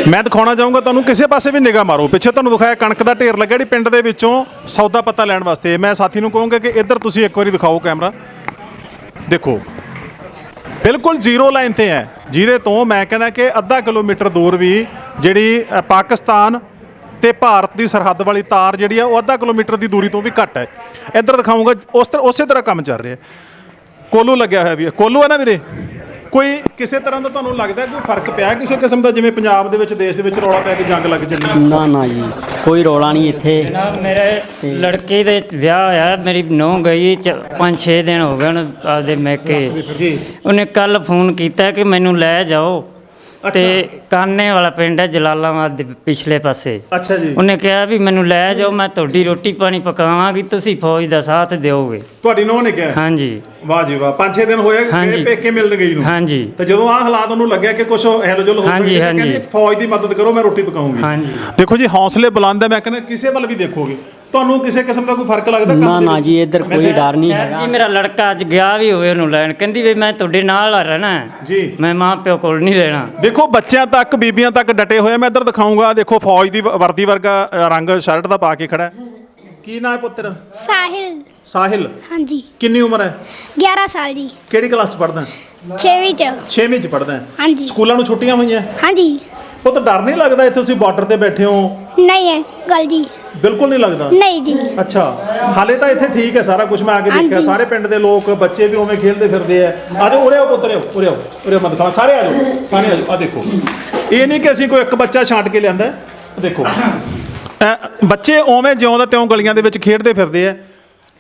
ਮੈਂ ਦਿਖਾਉਣਾ ਚਾਹੂੰਗਾ ਤੁਹਾਨੂੰ, ਕਿਸੇ ਪਾਸੇ ਵੀ ਨਿਗਾਹ ਮਾਰੋ। ਪਿੱਛੇ ਤੁਹਾਨੂੰ ਦਿਖਾਇਆ ਕਣਕ ਦਾ ਢੇਰ ਲੱਗਿਆ ਜਿਹੜੀ ਪਿੰਡ ਦੇ ਵਿੱਚੋਂ ਸੌਦਾ ਪੱਤਾ ਲੈਣ ਵਾਸਤੇ। ਮੈਂ ਸਾਥੀ ਨੂੰ ਕਹੂੰਗਾ ਕਿ ਇੱਧਰ ਤੁਸੀਂ ਇੱਕ ਵਾਰੀ ਦਿਖਾਓ ਕੈਮਰਾ। ਦੇਖੋ ਬਿਲਕੁਲ ਜ਼ੀਰੋ ਲਾਈਨ ਤੇ ਹੈ। ਜਿਹਦੇ ਤੋਂ ਮੈਂ ਕਹਿੰਦਾ ਕਿ ਅੱਧਾ ਕਿਲੋਮੀਟਰ ਦੂਰ ਵੀ ਜਿਹੜੀ ਅ, ਪਾਕਿਸਤਾਨ ਤੇ ਭਾਰਤ ਦੀ ਸਰਹੱਦ ਵਾਲੀ ਤਾਰ ਜਿਹੜੀ ਆ ਉਹ ਅੱਧਾ ਕਿਲੋਮੀਟਰ ਦੀ ਦੂਰੀ ਤੋਂ ਵੀ ਘੱਟ ਹੈ। ਇੱਧਰ ਦਿਖਾਊਂਗਾ ਉਸ ਤਰ੍ਹਾਂ ਉਸੇ ਤਰ੍ਹਾਂ ਕੰਮ ਚੱਲ ਰਿਹਾ ਹੈ। ਕੋਲੂ ਲੱਗਿਆ ਹੋਇਆ ਵੀ ਹੈ। ਕੋਲੂ ਹੈ ਨਾ ਵੀਰੇ? ਕੋਈ ਕਿਸੇ ਤਰ੍ਹਾਂ ਦਾ ਤੁਹਾਨੂੰ ਲੱਗਦਾ ਕੋਈ ਫ਼ਰਕ ਪਿਆ ਕਿਸੇ ਕਿਸਮ ਦਾ? ਜਿਵੇਂ ਪੰਜਾਬ ਦੇ ਵਿੱਚ ਦੇਸ਼ ਦੇ ਵਿੱਚ ਰੌਲਾ ਪੈ ਕੇ ਜੰਗ ਲੱਗ ਚੱਲੀ ਨਾ ਨਾ ਜੀ ਕੋਈ ਰੋਲਾ ਨਹੀਂ ਇੱਥੇ। ਨਾ ਮੇਰੇ ਲੜਕੇ ਦੇ ਵਿਆਹ ਹੋਇਆ ਮੇਰੀ ਨੂੰਹ ਗਈ 5-6 ਦਿਨ ਹੋ ਗਏ ਉਹਨੂੰ ਆਪਦੇ ਮੈਕੇ। ਜੀ। ਉਹਨੇ ਕੱਲ ਫੋਨ ਕੀਤਾ ਕਿ ਮੈਨੂੰ ਲੈ ਜਾਓ। ਤੇ ਕਾਨੇ ਵਾਲਾ ਪਿੰਡ ਹੈ ਜਲਾਲਾਬਾਦ ਦੇ ਪਿਛਲੇ ਪਾਸੇ। ਅੱਛਾ ਜੀ। ਉਹਨੇ ਕਿਹਾ ਵੀ ਮੈਨੂੰ ਲੈ ਜਾਓ ਮੈਂ ਤੁਹਾਡੀ ਰੋਟੀ ਪਾਣੀ ਪਕਾਵਾਂਗੀ ਤੁਸੀਂ ਫੌਜ ਦਾ ਸਾਥ ਦਿਓਗੇ। ਤੁਹਾਡੀ ਨੋਹ ਨੇ ਕਿਹਾ? ਹਾਂਜੀ। ਵਾਹ ਜੀ ਵਾਹ। ਪੰਜ ਛੇ ਦਿਨ ਹੋਏ ਮੇਰੇ ਹਾਂਜੀ। ਪੇਕੇ ਮਿਲਣ ਗਈ ਨੂੰ। ਹਾਂਜੀ। ਤੇ ਜਦੋਂ ਆਹ ਹਾਲਾਤ ਉਹਨੂੰ ਲੱਗਿਆ ਕਿ ਕੁਝ ਹਿਲਜੁਲ ਹੋ ਹਾਂਜੀ, ਸਕਦੀ ਹੈ ਹਾਂਜੀ। ਕਹਿੰਦੀ ਫੌਜ ਦੀ ਮਦਦ ਕਰੋ ਮੈਂ ਰੋਟੀ ਪਕਾਉਂਗੀ। ਹਾਂਜੀ। ਦੇਖੋ ਜੀ ਹੌਸਲੇ ਬੁਲੰਦ ਹੈ। ਮੈਂ ਕਹਿੰਦਾ ਕਿਸੇ ਵੱਲ ਵੀ ਦੇਖੋਗੇ। ਤੁਹਾਨੂੰ ਕਿਸੇ ਕਿਸਮ ਦਾ ਕੋਈ ਫ਼ਰਕ ਲੱਗਦਾ ਨਾ ਨਾ? ਜੀ ਇੱਧਰ ਕੋਈ ਡਰ ਨਹੀਂ ਸ਼ਾਇਦ ਜੀ ਹੈਗਾ ਮੇਰਾ ਲੜਕਾ ਅੱਜ ਗਿਆ ਵੀ ਹੋਵੇ ਉਹਨੂੰ ਲੈਣ। ਕਹਿੰਦੀ ਵੀ ਮੈਂ ਤੁਹਾਡੇ ਨਾਲ ਰਹਿਣਾ। ਹੈ। ਜੀ। ਮੈਂ ਮਾਂ ਪਿਓ ਕੋਲ ਨਹੀਂ ਰਹਿਣਾ। ਦੇਖੋ ਬੱਚਿਆਂ ਤੱਕ ਬੀਬੀਆਂ ਤੱਕ ਡਟੇ ਹੋਏ। ਮੈਂ ਇੱਧਰ ਦਿਖਾਉਂਗਾ। ਦੇਖੋ ਫੌਜ ਦੀ ਵਰਦੀ ਵਰਗਾ ਰੰਗ ਸ਼ਰਟ ਦਾ ਪਾ ਕੇ ਖੜਾ ਹੈ। ਕੀ ਨਾਂ ਹੈ ਪੁੱਤਰ? ਸਾਹਿਲ। ਸਾਹਿਲ? ਹਾਂਜੀ। ਕਿੰਨੀ ਉਮਰ ਹੈ? 11 ਸਾਲ ਜੀ। ਕਿਹੜੀ ਕਲਾਸ ਚ ਪੜਦਾ 6ਵੀਂ ਚ। 6ਵੀਂ ਚ ਪੜਦਾ ਹਾਂਜੀ। ਸਕੂਲਾਂ ਨੂੰ ਛੁੱਟੀਆਂ ਹੋਈਆਂ? ਹਾਂਜੀ। ਪੁੱਤ ਡਰ ਨਹੀਂ ਲੱਗਦਾ ਇੱਥੇ ਤੁਸੀਂ ਬਾਰਡਰ ਤੇ ਬੈਠੇ ਹੋ? ਨਹੀਂ ਹੈ ਗੱਲ ਜੀ। ਬਿਲਕੁਲ ਨਹੀਂ ਲੱਗਦਾ? ਨਹੀਂ ਜੀ। ਅੱਛਾ ਹਾਲੇ ਤਾਂ ਇੱਥੇ ਠੀਕ ਹੈ ਸਾਰਾ ਕੁਝ ਮੈਂ ਆ ਕੇ ਦੇਖਿਆ ਹਾਂਜੀ। ਸਾਰੇ ਪਿੰਡ ਦੇ ਲੋਕ ਬੱਚੇ ਵੀ ਉਵੇਂ ਖੇਡਦੇ ਫਿਰਦੇ ਆ। ਆਜੋ ਉਰੇ ਆਓ ਪੁੱਤਰੇ ਉਰੇ ਆਓ ਉਰੇ ਆਓ, ਮੈਂ ਦਿਖਾਵਾਂ ਸਾਰੇ ਆਜੋ ਸਾਰੇ ਆਜੋ ਆ ਦੇਖੋ। ਇਹ ਨਹੀਂ ਕਿ ਅਸੀਂ ਕੋਈ ਇੱਕ ਬੱਚਾ ਛਾਂਟ ਕੇ ਲਿਆਂਦਾ ਹੈ। ਦੇਖੋ। ਅਹ ਬੱਚੇ ਉਵੇਂ ਜਿਉਂ ਦਾ ਤਿਉਂ ਗਲੀਆਂ ਦੇ ਵਿੱਚ ਖੇਡਦੇ ਫਿਰਦੇ ਆ।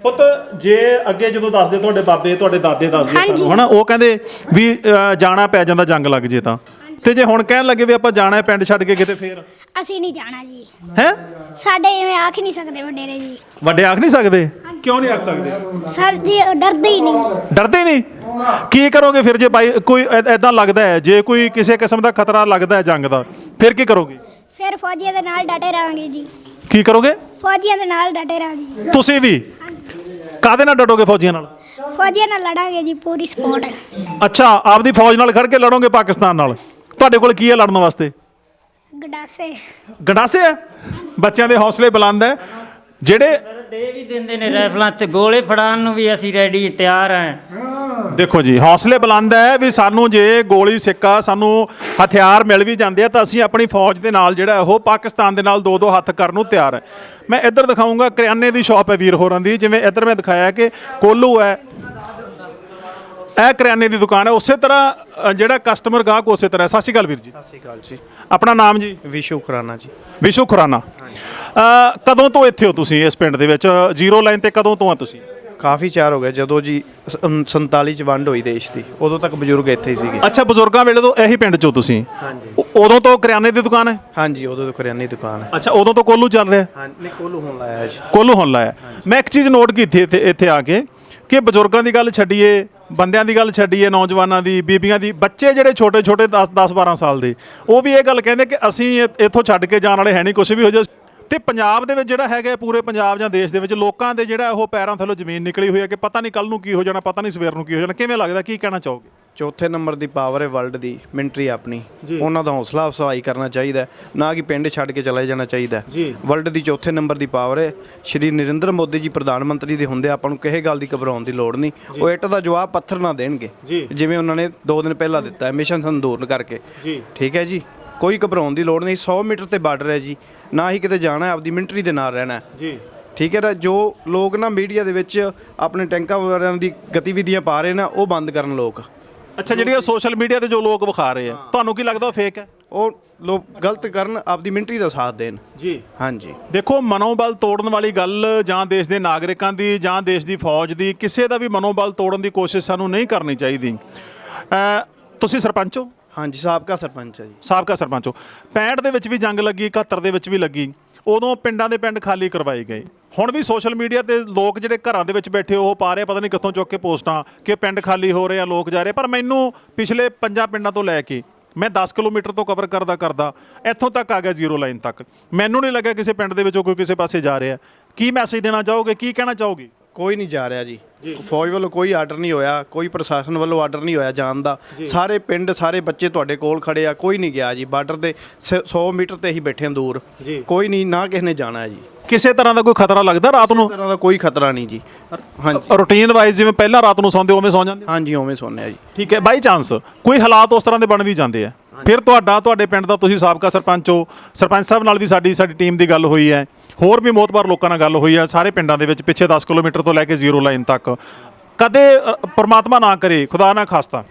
ਪੁੱਤ ਜੇ ਅੱਗੇ ਜਦੋਂ ਦੱਸਦੇ ਤੁਹਾਡੇ ਬਾਬੇ ਤੁਹਾਡੇ ਦਾਦੇ ਦੱਸਦੇ ਹਾਂਜੀ। ਸਾਨੂੰ ਹਨਾ ਉਹ ਕਹਿੰਦੇ ਵੀ ਅਹ, ਜਾਣਾ ਪੈ ਜਾਂਦਾ ਜੰਗ ਲੱਗ ਜੇ ਤਾਂ। ਤੇ ਜੇ ਹੁਣ ਕਹਿਣ ਲੱਗੇ ਵੀ ਆਪਾਂ ਜਾਣਾ ਹੈ ਪਿੰਡ ਛੱਡ ਕੇ ਕਿਤੇ ਫੇਰ? ਅਸੀਂ ਨਹੀਂ ਜਾਣਾ ਜੀ। ਹੈ? ਸਾਡੇ ਐਵੇਂ ਆਖ ਨਹੀਂ ਸਕਦੇ ਵਡੇਰੇ ਜੀ। ਵੱਡੇ ਆਖ ਨਹੀਂ ਸਕਦੇ? ਕਿਉਂ ਨਹੀਂ ਆਖ ਸਕਦੇ? ਸਰ ਜੀ ਉਹ ਡਰਦੇ ਹੀ ਨਹੀਂ। ਡਰਦੇ ਨਹੀਂ? ਕੀ ਕਰੋਗੇ ਫਿਰ ਜੇ ਬਾਈ ਕੋਈ ਐਦਾਂ ਲੱਗਦਾ ਹੈ ਜੇ ਕੋਈ ਕਿਸੇ ਕਿਸਮ ਦਾ ਖਤਰਾ ਲੱਗਦਾ ਹੈ ਜੰਗ ਦਾ ਫਿਰ ਕੀ ਕਰੋਗੇ? ਫਿਰ ਫੌਜੀਆਂ ਦੇ ਨਾਲ ਡਟੇ ਰਹਾਂਗੇ ਜੀ। ਕੀ ਕਰੋਗੇ? ਫੌਜੀਆਂ ਦੇ ਨਾਲ ਡਟੇ ਰਹਾਂਗੇ ਤੁਸੀਂ ਵੀ? ਕਾਦੇ ਨਾਲ ਡਟੋਗੇ ਫੌਜੀਆਂ ਨਾਲ? ਫੌਜੀਆਂ ਨਾਲ ਲੜਾਂਗੇ ਜੀ ਪੂਰੀ ਸਪੋਰਟ। ਅੱਛਾ ਆਪਦੀ ਫੌਜ ਨਾਲ ਖੜ ਕੇ ਲੜੋਗੇ ਪਾਕਿਸਤਾਨ ਨਾਲ? ਤੁਹਾਡੇ ਕੋਲ ਕੀ ਹੈ ਲੜਨ ਵਾਸਤੇ? ਗਡਾਸੇ। ਗੰਡਾਸੇ ਹੈ? ਬੱਚਿਆਂ ਦੇ ਹੌਸਲੇ ਬੁਲੰਦ ਹੈ। ਜਿਹੜੇ ਦੇ ਵੀ ਦਿੰਦੇ ਨੇ ਰਾਈਫਲਾਂ ਤੇ ਗੋਲੇ ਫੜਾਉਣ ਨੂੰ ਵੀ ਅਸੀਂ ਰੈਡੀ ਤਿਆਰ ਹਾਂ। ਦੇਖੋ ਜੀ ਹੌਸਲੇ ਬੁਲੰਦ ਹੈ ਵੀ ਸਾਨੂੰ ਜੇ ਗੋਲੀ ਸਿੱਕਾ ਸਾਨੂੰ ਹਥਿਆਰ ਮਿਲ ਵੀ ਜਾਂਦੇ ਆ ਤਾਂ ਅਸੀਂ ਆਪਣੀ ਫੌਜ ਦੇ ਨਾਲ ਜਿਹੜਾ ਉਹ ਪਾਕਿਸਤਾਨ ਦੇ ਨਾਲ ਦੋ ਦੋ ਹੱਥ ਕਰਨ ਨੂੰ ਤਿਆਰ ਹੈ। ਮੈਂ ਇੱਧਰ ਦਿਖਾਉਂਗਾ ਕਰਿਆਨੇ ਦੀ ਸ਼ਾਪ ਹੈ ਵੀਰ ਹੋਰਾਂ ਦੀ। ਜਿਵੇਂ ਇੱਧਰ ਮੈਂ ਦਿਖਾਇਆ ਕਿ ਕੋਲੂ ਹੈ ਇਹ ਕਰਿਆਨੇ ਦੀ ਦੁਕਾਨ ਹੈ ਉਸੇ ਤਰ੍ਹਾਂ ਅ, ਜਿਹੜਾ ਕਸਟਮਰ ਗਾਹਕ ਉਸੇ ਤਰ੍ਹਾਂ ਹੈ। ਸਤਿ ਸ਼੍ਰੀ ਅਕਾਲ ਵੀਰ ਜੀ। ਸਤਿ ਸ਼੍ਰੀ ਅਕਾਲ ਜੀ। ਆਪਣਾ ਨਾਮ ਜੀ? ਵਿਸ਼ੂ ਖੁਰਾਨਾ ਜੀ। ਵਿਸ਼ੂ ਖੁਰਾਨਾ। ਅ, ਕਦੋਂ ਤੋਂ ਇੱਥੇ ਹੋ ਤੁਸੀਂ ਇਸ ਪਿੰਡ ਦੇ ਵਿੱਚ? ਜ਼ੀਰੋ ਲਾਈਨ ਤੇ ਕਦੋਂ ਤੋਂ ਆ ਤੁਸੀਂ? ਕਾਫੀ ਚਾਰ ਹੋ ਗਿਆ ਜਦੋਂ ਜੀ ਸ- ਅਮ 47 ਚ ਵੰਡ ਹੋਈ ਦੇਸ਼ ਦੀ ਉਦੋਂ ਤੱਕ ਬਜ਼ੁਰਗ ਇੱਥੇ ਹੀ ਸੀਗੇ। ਅੱਛਾ ਬਜ਼ੁਰਗਾਂ ਵੇਲੇ ਤੋਂ ਇਹੀ ਪਿੰਡ ਚੋਂ ਤੁਸੀਂ? ਉ- ਉਦੋਂ ਤੋਂ ਕਰਿਆਨੇ ਦੀ ਦੁਕਾਨ ਹੈ? ਹਾਂਜੀ ਉਦੋਂ ਤੋਂ ਕਰਿਆਨੇ ਦੀ ਦੁਕਾਨ ਹੈ। ਅੱਛਾ ਉਦੋਂ ਤੋਂ ਕੋਲੂ ਚੱਲ ਰਿਹਾ ਹਾਂ? ਨਹੀਂ ਕੋਲੂ ਹੋਣ ਲਾਇਆ ਜੀ। ਕੋਲੂ ਹੁਣ ਲਾਇਆ ਮੈਂ ਇੱਕ ਚੀਜ਼ ਨੋਟ ਕੀਤੀ ਇੱਥੇ ਇੱਥੇ ਆ ਕੇ। ਕਿ ਬਜ਼ੁਰਗਾਂ ਦੀ ਗੱਲ ਛੱਡੀਏ, ਬੰਦਿਆਂ ਦੀ ਗੱਲ ਛੱਡੀਏ, ਨੌਜਵਾਨਾਂ ਦੀ, ਬੀਬੀਆਂ ਦੀ, ਬੱਚੇ ਜਿਹੜੇ ਛੋਟੇ ਛੋਟੇ 10 10 12 ਸਾਲ ਦੇ, ਉਹ ਵੀ ਇਹ ਗੱਲ ਕਹਿੰਦੇ ਕਿ ਅਸੀਂ ਇੱਥੋਂ ਛੱਡ ਕੇ ਜਾਣ ਵਾਲੇ ਹੈ ਨਹੀਂ ਕੁਝ ਵੀ ਹੋ ਜਾ ਤੇ ਪੰਜਾਬ ਦੇ ਵਿੱਚ ਜਿਹੜਾ ਹੈਗਾ ਪੂਰੇ ਪੰਜਾਬ ਜਾਂ ਦੇਸ਼ ਦੇ ਵਿੱਚ ਲੋਕਾਂ ਦੇ ਜਿਹੜਾ ਉਹ ਪੈਰਾਂ ਥੱਲੋਂ ਜ਼ਮੀਨ ਨਿਕਲੀ ਹੋਈ ਹੈ ਕਿ ਪਤਾ ਨਹੀਂ ਕੱਲ ਨੂੰ ਕੀ ਹੋ ਜਾਣਾ, ਪਤਾ ਨਹੀਂ ਸਵੇਰ ਨੂੰ ਕੀ ਹੋ ਜਾਣਾ, ਕਿਵੇਂ ਲੱਗਦਾ, ਕੀ ਕਹਿਣਾ ਚਾਹੋਗੇ? ਚੌਥੇ ਨੰਬਰ ਦੀ ਪਾਵਰ ਹੈ ਵਰਲਡ ਦੀ ਮਿਲਟਰੀ ਆਪਣੀ। ਉਹਨਾਂ ਦਾ ਹੌਸਲਾ ਅਫਜ਼ਾਈ ਕਰਨਾ ਚਾਹੀਦਾ ਹੈ, ਨਾ ਕਿ ਪਿੰਡ ਛੱਡ ਕੇ ਚਲੇ ਜਾਣਾ ਚਾਹੀਦਾ ਜੀ। ਵਰਲਡ ਦੀ ਚੌਥੇ ਨੰਬਰ ਦੀ ਪਾਵਰ ਹੈ ਸ਼੍ਰੀ ਨਰਿੰਦਰ ਮੋਦੀ ਜੀ ਪ੍ਰਧਾਨ ਮੰਤਰੀ ਦੇ ਹੁੰਦੇ ਆਪਾਂ ਨੂੰ ਕਿਸੇ ਗੱਲ ਦੀ ਘਬਰਾਉਣ ਦੀ ਲੋੜ ਨਹੀਂ। ਉਹ ਇੱਟ ਦਾ ਜਵਾਬ ਪੱਥਰ ਨਾ ਦੇਣਗੇ। ਜੀ। ਜਿਵੇਂ ਉਹਨਾਂ ਨੇ 2 ਦਿਨ ਪਹਿਲਾਂ ਦਿੱਤਾ ਹੈ ਮਿਸ਼ਨ ਸੰਦੂਰ ਕਰਕੇ। ਜੀ। ਠੀਕ ਹੈ ਜੀ? ਕੋਈ ਘਬਰਾਉਣ ਦੀ ਲੋੜ ਨਹੀਂ 100 ਮੀਟਰ ਤੇ ਬਾਰਡਰ ਹੈ ਜੀ। ਨਾ ਹੀ ਕਿਤੇ ਜਾਣਾ ਹੈ ਆਪਦੀ ਮਿਲਟਰੀ ਦੇ ਨਾਲ ਰਹਿਣਾ ਹੈ। ਜੀ। ਠੀਕ ਹੈ ਨਾ ਜੋ ਲੋਕ ਨਾ ਮੀਡੀਆ ਦੇ ਵਿੱਚ ਆਪਣੇ ਟੈਂਕਾਂ ਵਗੈਰਾ ਦੀ ਗਤੀਵਿਧੀਆਂ ਪਾ ਰਹੇ ਨੇ ਉਹ ਬੰਦ ਕਰਨ ਲੋਕ। ਅੱਛਾ ਜਿਹੜੀਆਂ ਸੋਸ਼ਲ ਮੀਡੀਆ ਤੇ ਜੋ ਲੋਕ ਵਿਖਾ ਰਹੇ ਆ ਤੁਹਾਨੂੰ ਕੀ ਲੱਗਦਾ ਉਹ ਫੇਕ ਹੈ? ਉਹ ਲੋਕ ਗਲਤ ਕਰਨ ਆਪਦੀ ਮਿਲਟਰੀ ਦਾ ਸਾਥ ਦੇਣ। ਜੀ। ਹਾਂਜੀ। ਦੇਖੋ ਮਨੋਬਲ ਤੋੜਨ ਵਾਲੀ ਗੱਲ ਜਾਂ ਦੇਸ਼ ਦੇ ਨਾਗਰਿਕਾਂ ਦੀ ਜਾਂ ਦੇਸ਼ ਦੀ ਫੌਜ ਦੀ ਕਿਸੇ ਦਾ ਵੀ ਮਨੋਬਲ ਤੋੜਨ ਦੀ ਕੋਸ਼ਿਸ਼ ਸਾਨੂੰ ਨਹੀਂ ਕਰਨੀ ਚਾਹੀਦੀ। ਅ, ਤੁਸੀਂ ਸਰਪੰਚ ਹੋ? ਹਾਂਜੀ ਸਾਬਕਾ ਸਰਪੰਚ ਹੈ ਜੀ। ਸਾਬਕਾ ਸਰਪੰਚ ਹੋ। 65 ਦੇ ਵਿੱਚ ਵੀ ਜੰਗ ਲੱਗੀ 71 ਦੇ ਵਿੱਚ ਵੀ ਲੱਗੀ। ਉਦੋਂ ਪਿੰਡਾਂ ਦੇ ਪਿੰਡ ਖਾਲੀ ਕਰਵਾਏ ਗਏ। ਹੁਣ ਵੀ ਸੋਸ਼ਲ ਮੀਡੀਆ ਤੇ ਲੋਕ ਜਿਹੜੇ ਘਰਾਂ ਦੇ ਵਿੱਚ ਬੈਠੇ ਉਹ ਪਾ ਰਹੇ, ਪਤਾ ਨਹੀਂ ਕਿੱਥੋਂ ਚੁੱਕ ਕੇ ਪੋਸਟਾਂ ਕਿ ਪਿੰਡ ਖਾਲੀ ਹੋ ਰਹੇ ਆ, ਲੋਕ ਜਾ ਰਹੇ ਪਰ ਮੈਨੂੰ ਪਿਛਲੇ ਪੰਜਾਂ ਪਿੰਡਾਂ ਤੋਂ ਲੈ ਕੇ ਮੈਂ 10 ਕਿਲੋਮੀਟਰ ਤੋਂ ਕਵਰ ਕਰਦਾ ਕਰਦਾ ਇੱਥੋਂ ਤੱਕ ਆ ਗਿਆ ਜ਼ੀਰੋ ਲਾਈਨ ਤੱਕ। ਮੈਨੂੰ ਨਹੀਂ ਲੱਗਿਆ ਕਿਸੇ ਪਿੰਡ ਦੇ ਵਿੱਚੋਂ ਕੋਈ ਕਿਸੇ ਪਾਸੇ ਜਾ ਰਿਹਾ। ਕੀ ਮੈਸੇਜ ਦੇਣਾ ਚਾਹੋਗੇ? ਕੀ ਕਹਿਣਾ ਚਾਹੋਗੇ? ਕੋਈ ਨਹੀਂ ਜਾ ਰਿਹਾ ਜੀ। ਫੌਜ ਵੱਲੋਂ ਕੋਈ ਆਰਡਰ ਨਹੀਂ ਹੋਇਆ ਕੋਈ ਪ੍ਰਸ਼ਾਸਨ ਵੱਲੋਂ ਆਰਡਰ ਨਹੀਂ ਹੋਇਆ ਜਾਣ ਦਾ। ਸਾਰੇ ਪਿੰਡ ਸਾਰੇ ਬੱਚੇ ਤੁਹਾਡੇ ਕੋਲ ਖੜੇ ਆ ਕੋਈ ਨਹੀਂ ਗਿਆ ਜੀ। ਬਾਰਡਰ ਦੇ 100 ਮੀਟਰ ਤੇ ਹੀ ਬੈਠੇ ਆ ਦੂਰ। ਕੋਈ ਨਹੀਂ ਨਾ ਕਿਸੇ ਨੇ ਜਾਣਾ ਹੈ ਜੀ। ਕਿਸੇ ਤਰ੍ਹਾਂ ਦਾ ਕੋਈ ਖਤਰਾ ਲੱਗਦਾ ਰਾਤ ਨੂੰ? ਤਰ੍ਹਾਂ ਦਾ ਕੋਈ ਖਤਰਾ ਨਹੀਂ ਜੀ। ਹਾਂਜੀ। ਰੂਟੀਨ ਵਾਈਜ਼ ਜਿਵੇਂ ਪਹਿਲਾਂ ਰਾਤ ਨੂੰ ਸੌਂਦੇ ਉਵੇਂ ਸੌਂ ਜਾਂਦੇ? ਹੋ? ਹਾਂਜੀ ਉਵੇਂ ਸੁਣਿਆ ਜੀ। ਠੀਕ ਹੈ ਬਾਈ ਚਾਂਸ ਕੋਈ ਹਾਲਾਤ ਉਸ ਤਰ੍ਹਾਂ ਦੇ ਬਣ ਵੀ ਜਾਂਦੇ ਆ? ਫਿਰ ਤੁਹਾਡਾ ਤੁਹਾਡੇ ਪਿੰਡ ਦਾ ਤੁਸੀਂ ਸਾਬਕਾ ਸਰਪੰਚ ਹੋ। ਸਰਪੰਚ ਸਾਹਿਬ ਨਾਲ ਵੀ ਸਾਡੀ ਸਾਡੀ ਟੀਮ ਦੀ ਗੱਲ ਹੋਈ ਹੈ। ਹੋਰ ਵੀ ਮੋਤਬਾਰ ਲੋਕਾਂ ਨਾਲ ਗੱਲ ਹੋਈ ਹੈ। ਸਾਰੇ ਪਿੰਡਾਂ ਦੇ ਵਿੱਚ ਪਿੱਛੇ 10 ਕਿਲੋਮੀਟਰ ਤੋਂ ਲੈ ਕੇ ਜ਼ੀਰੋ ਲਾਈਨ ਤੱਕ। ਕਦੇ ਪ੍ਰਮਾਤਮਾ ਨਾ ਕਰੇ ਖੁਦਾ ਨਾ ਖਾਸਤਾ।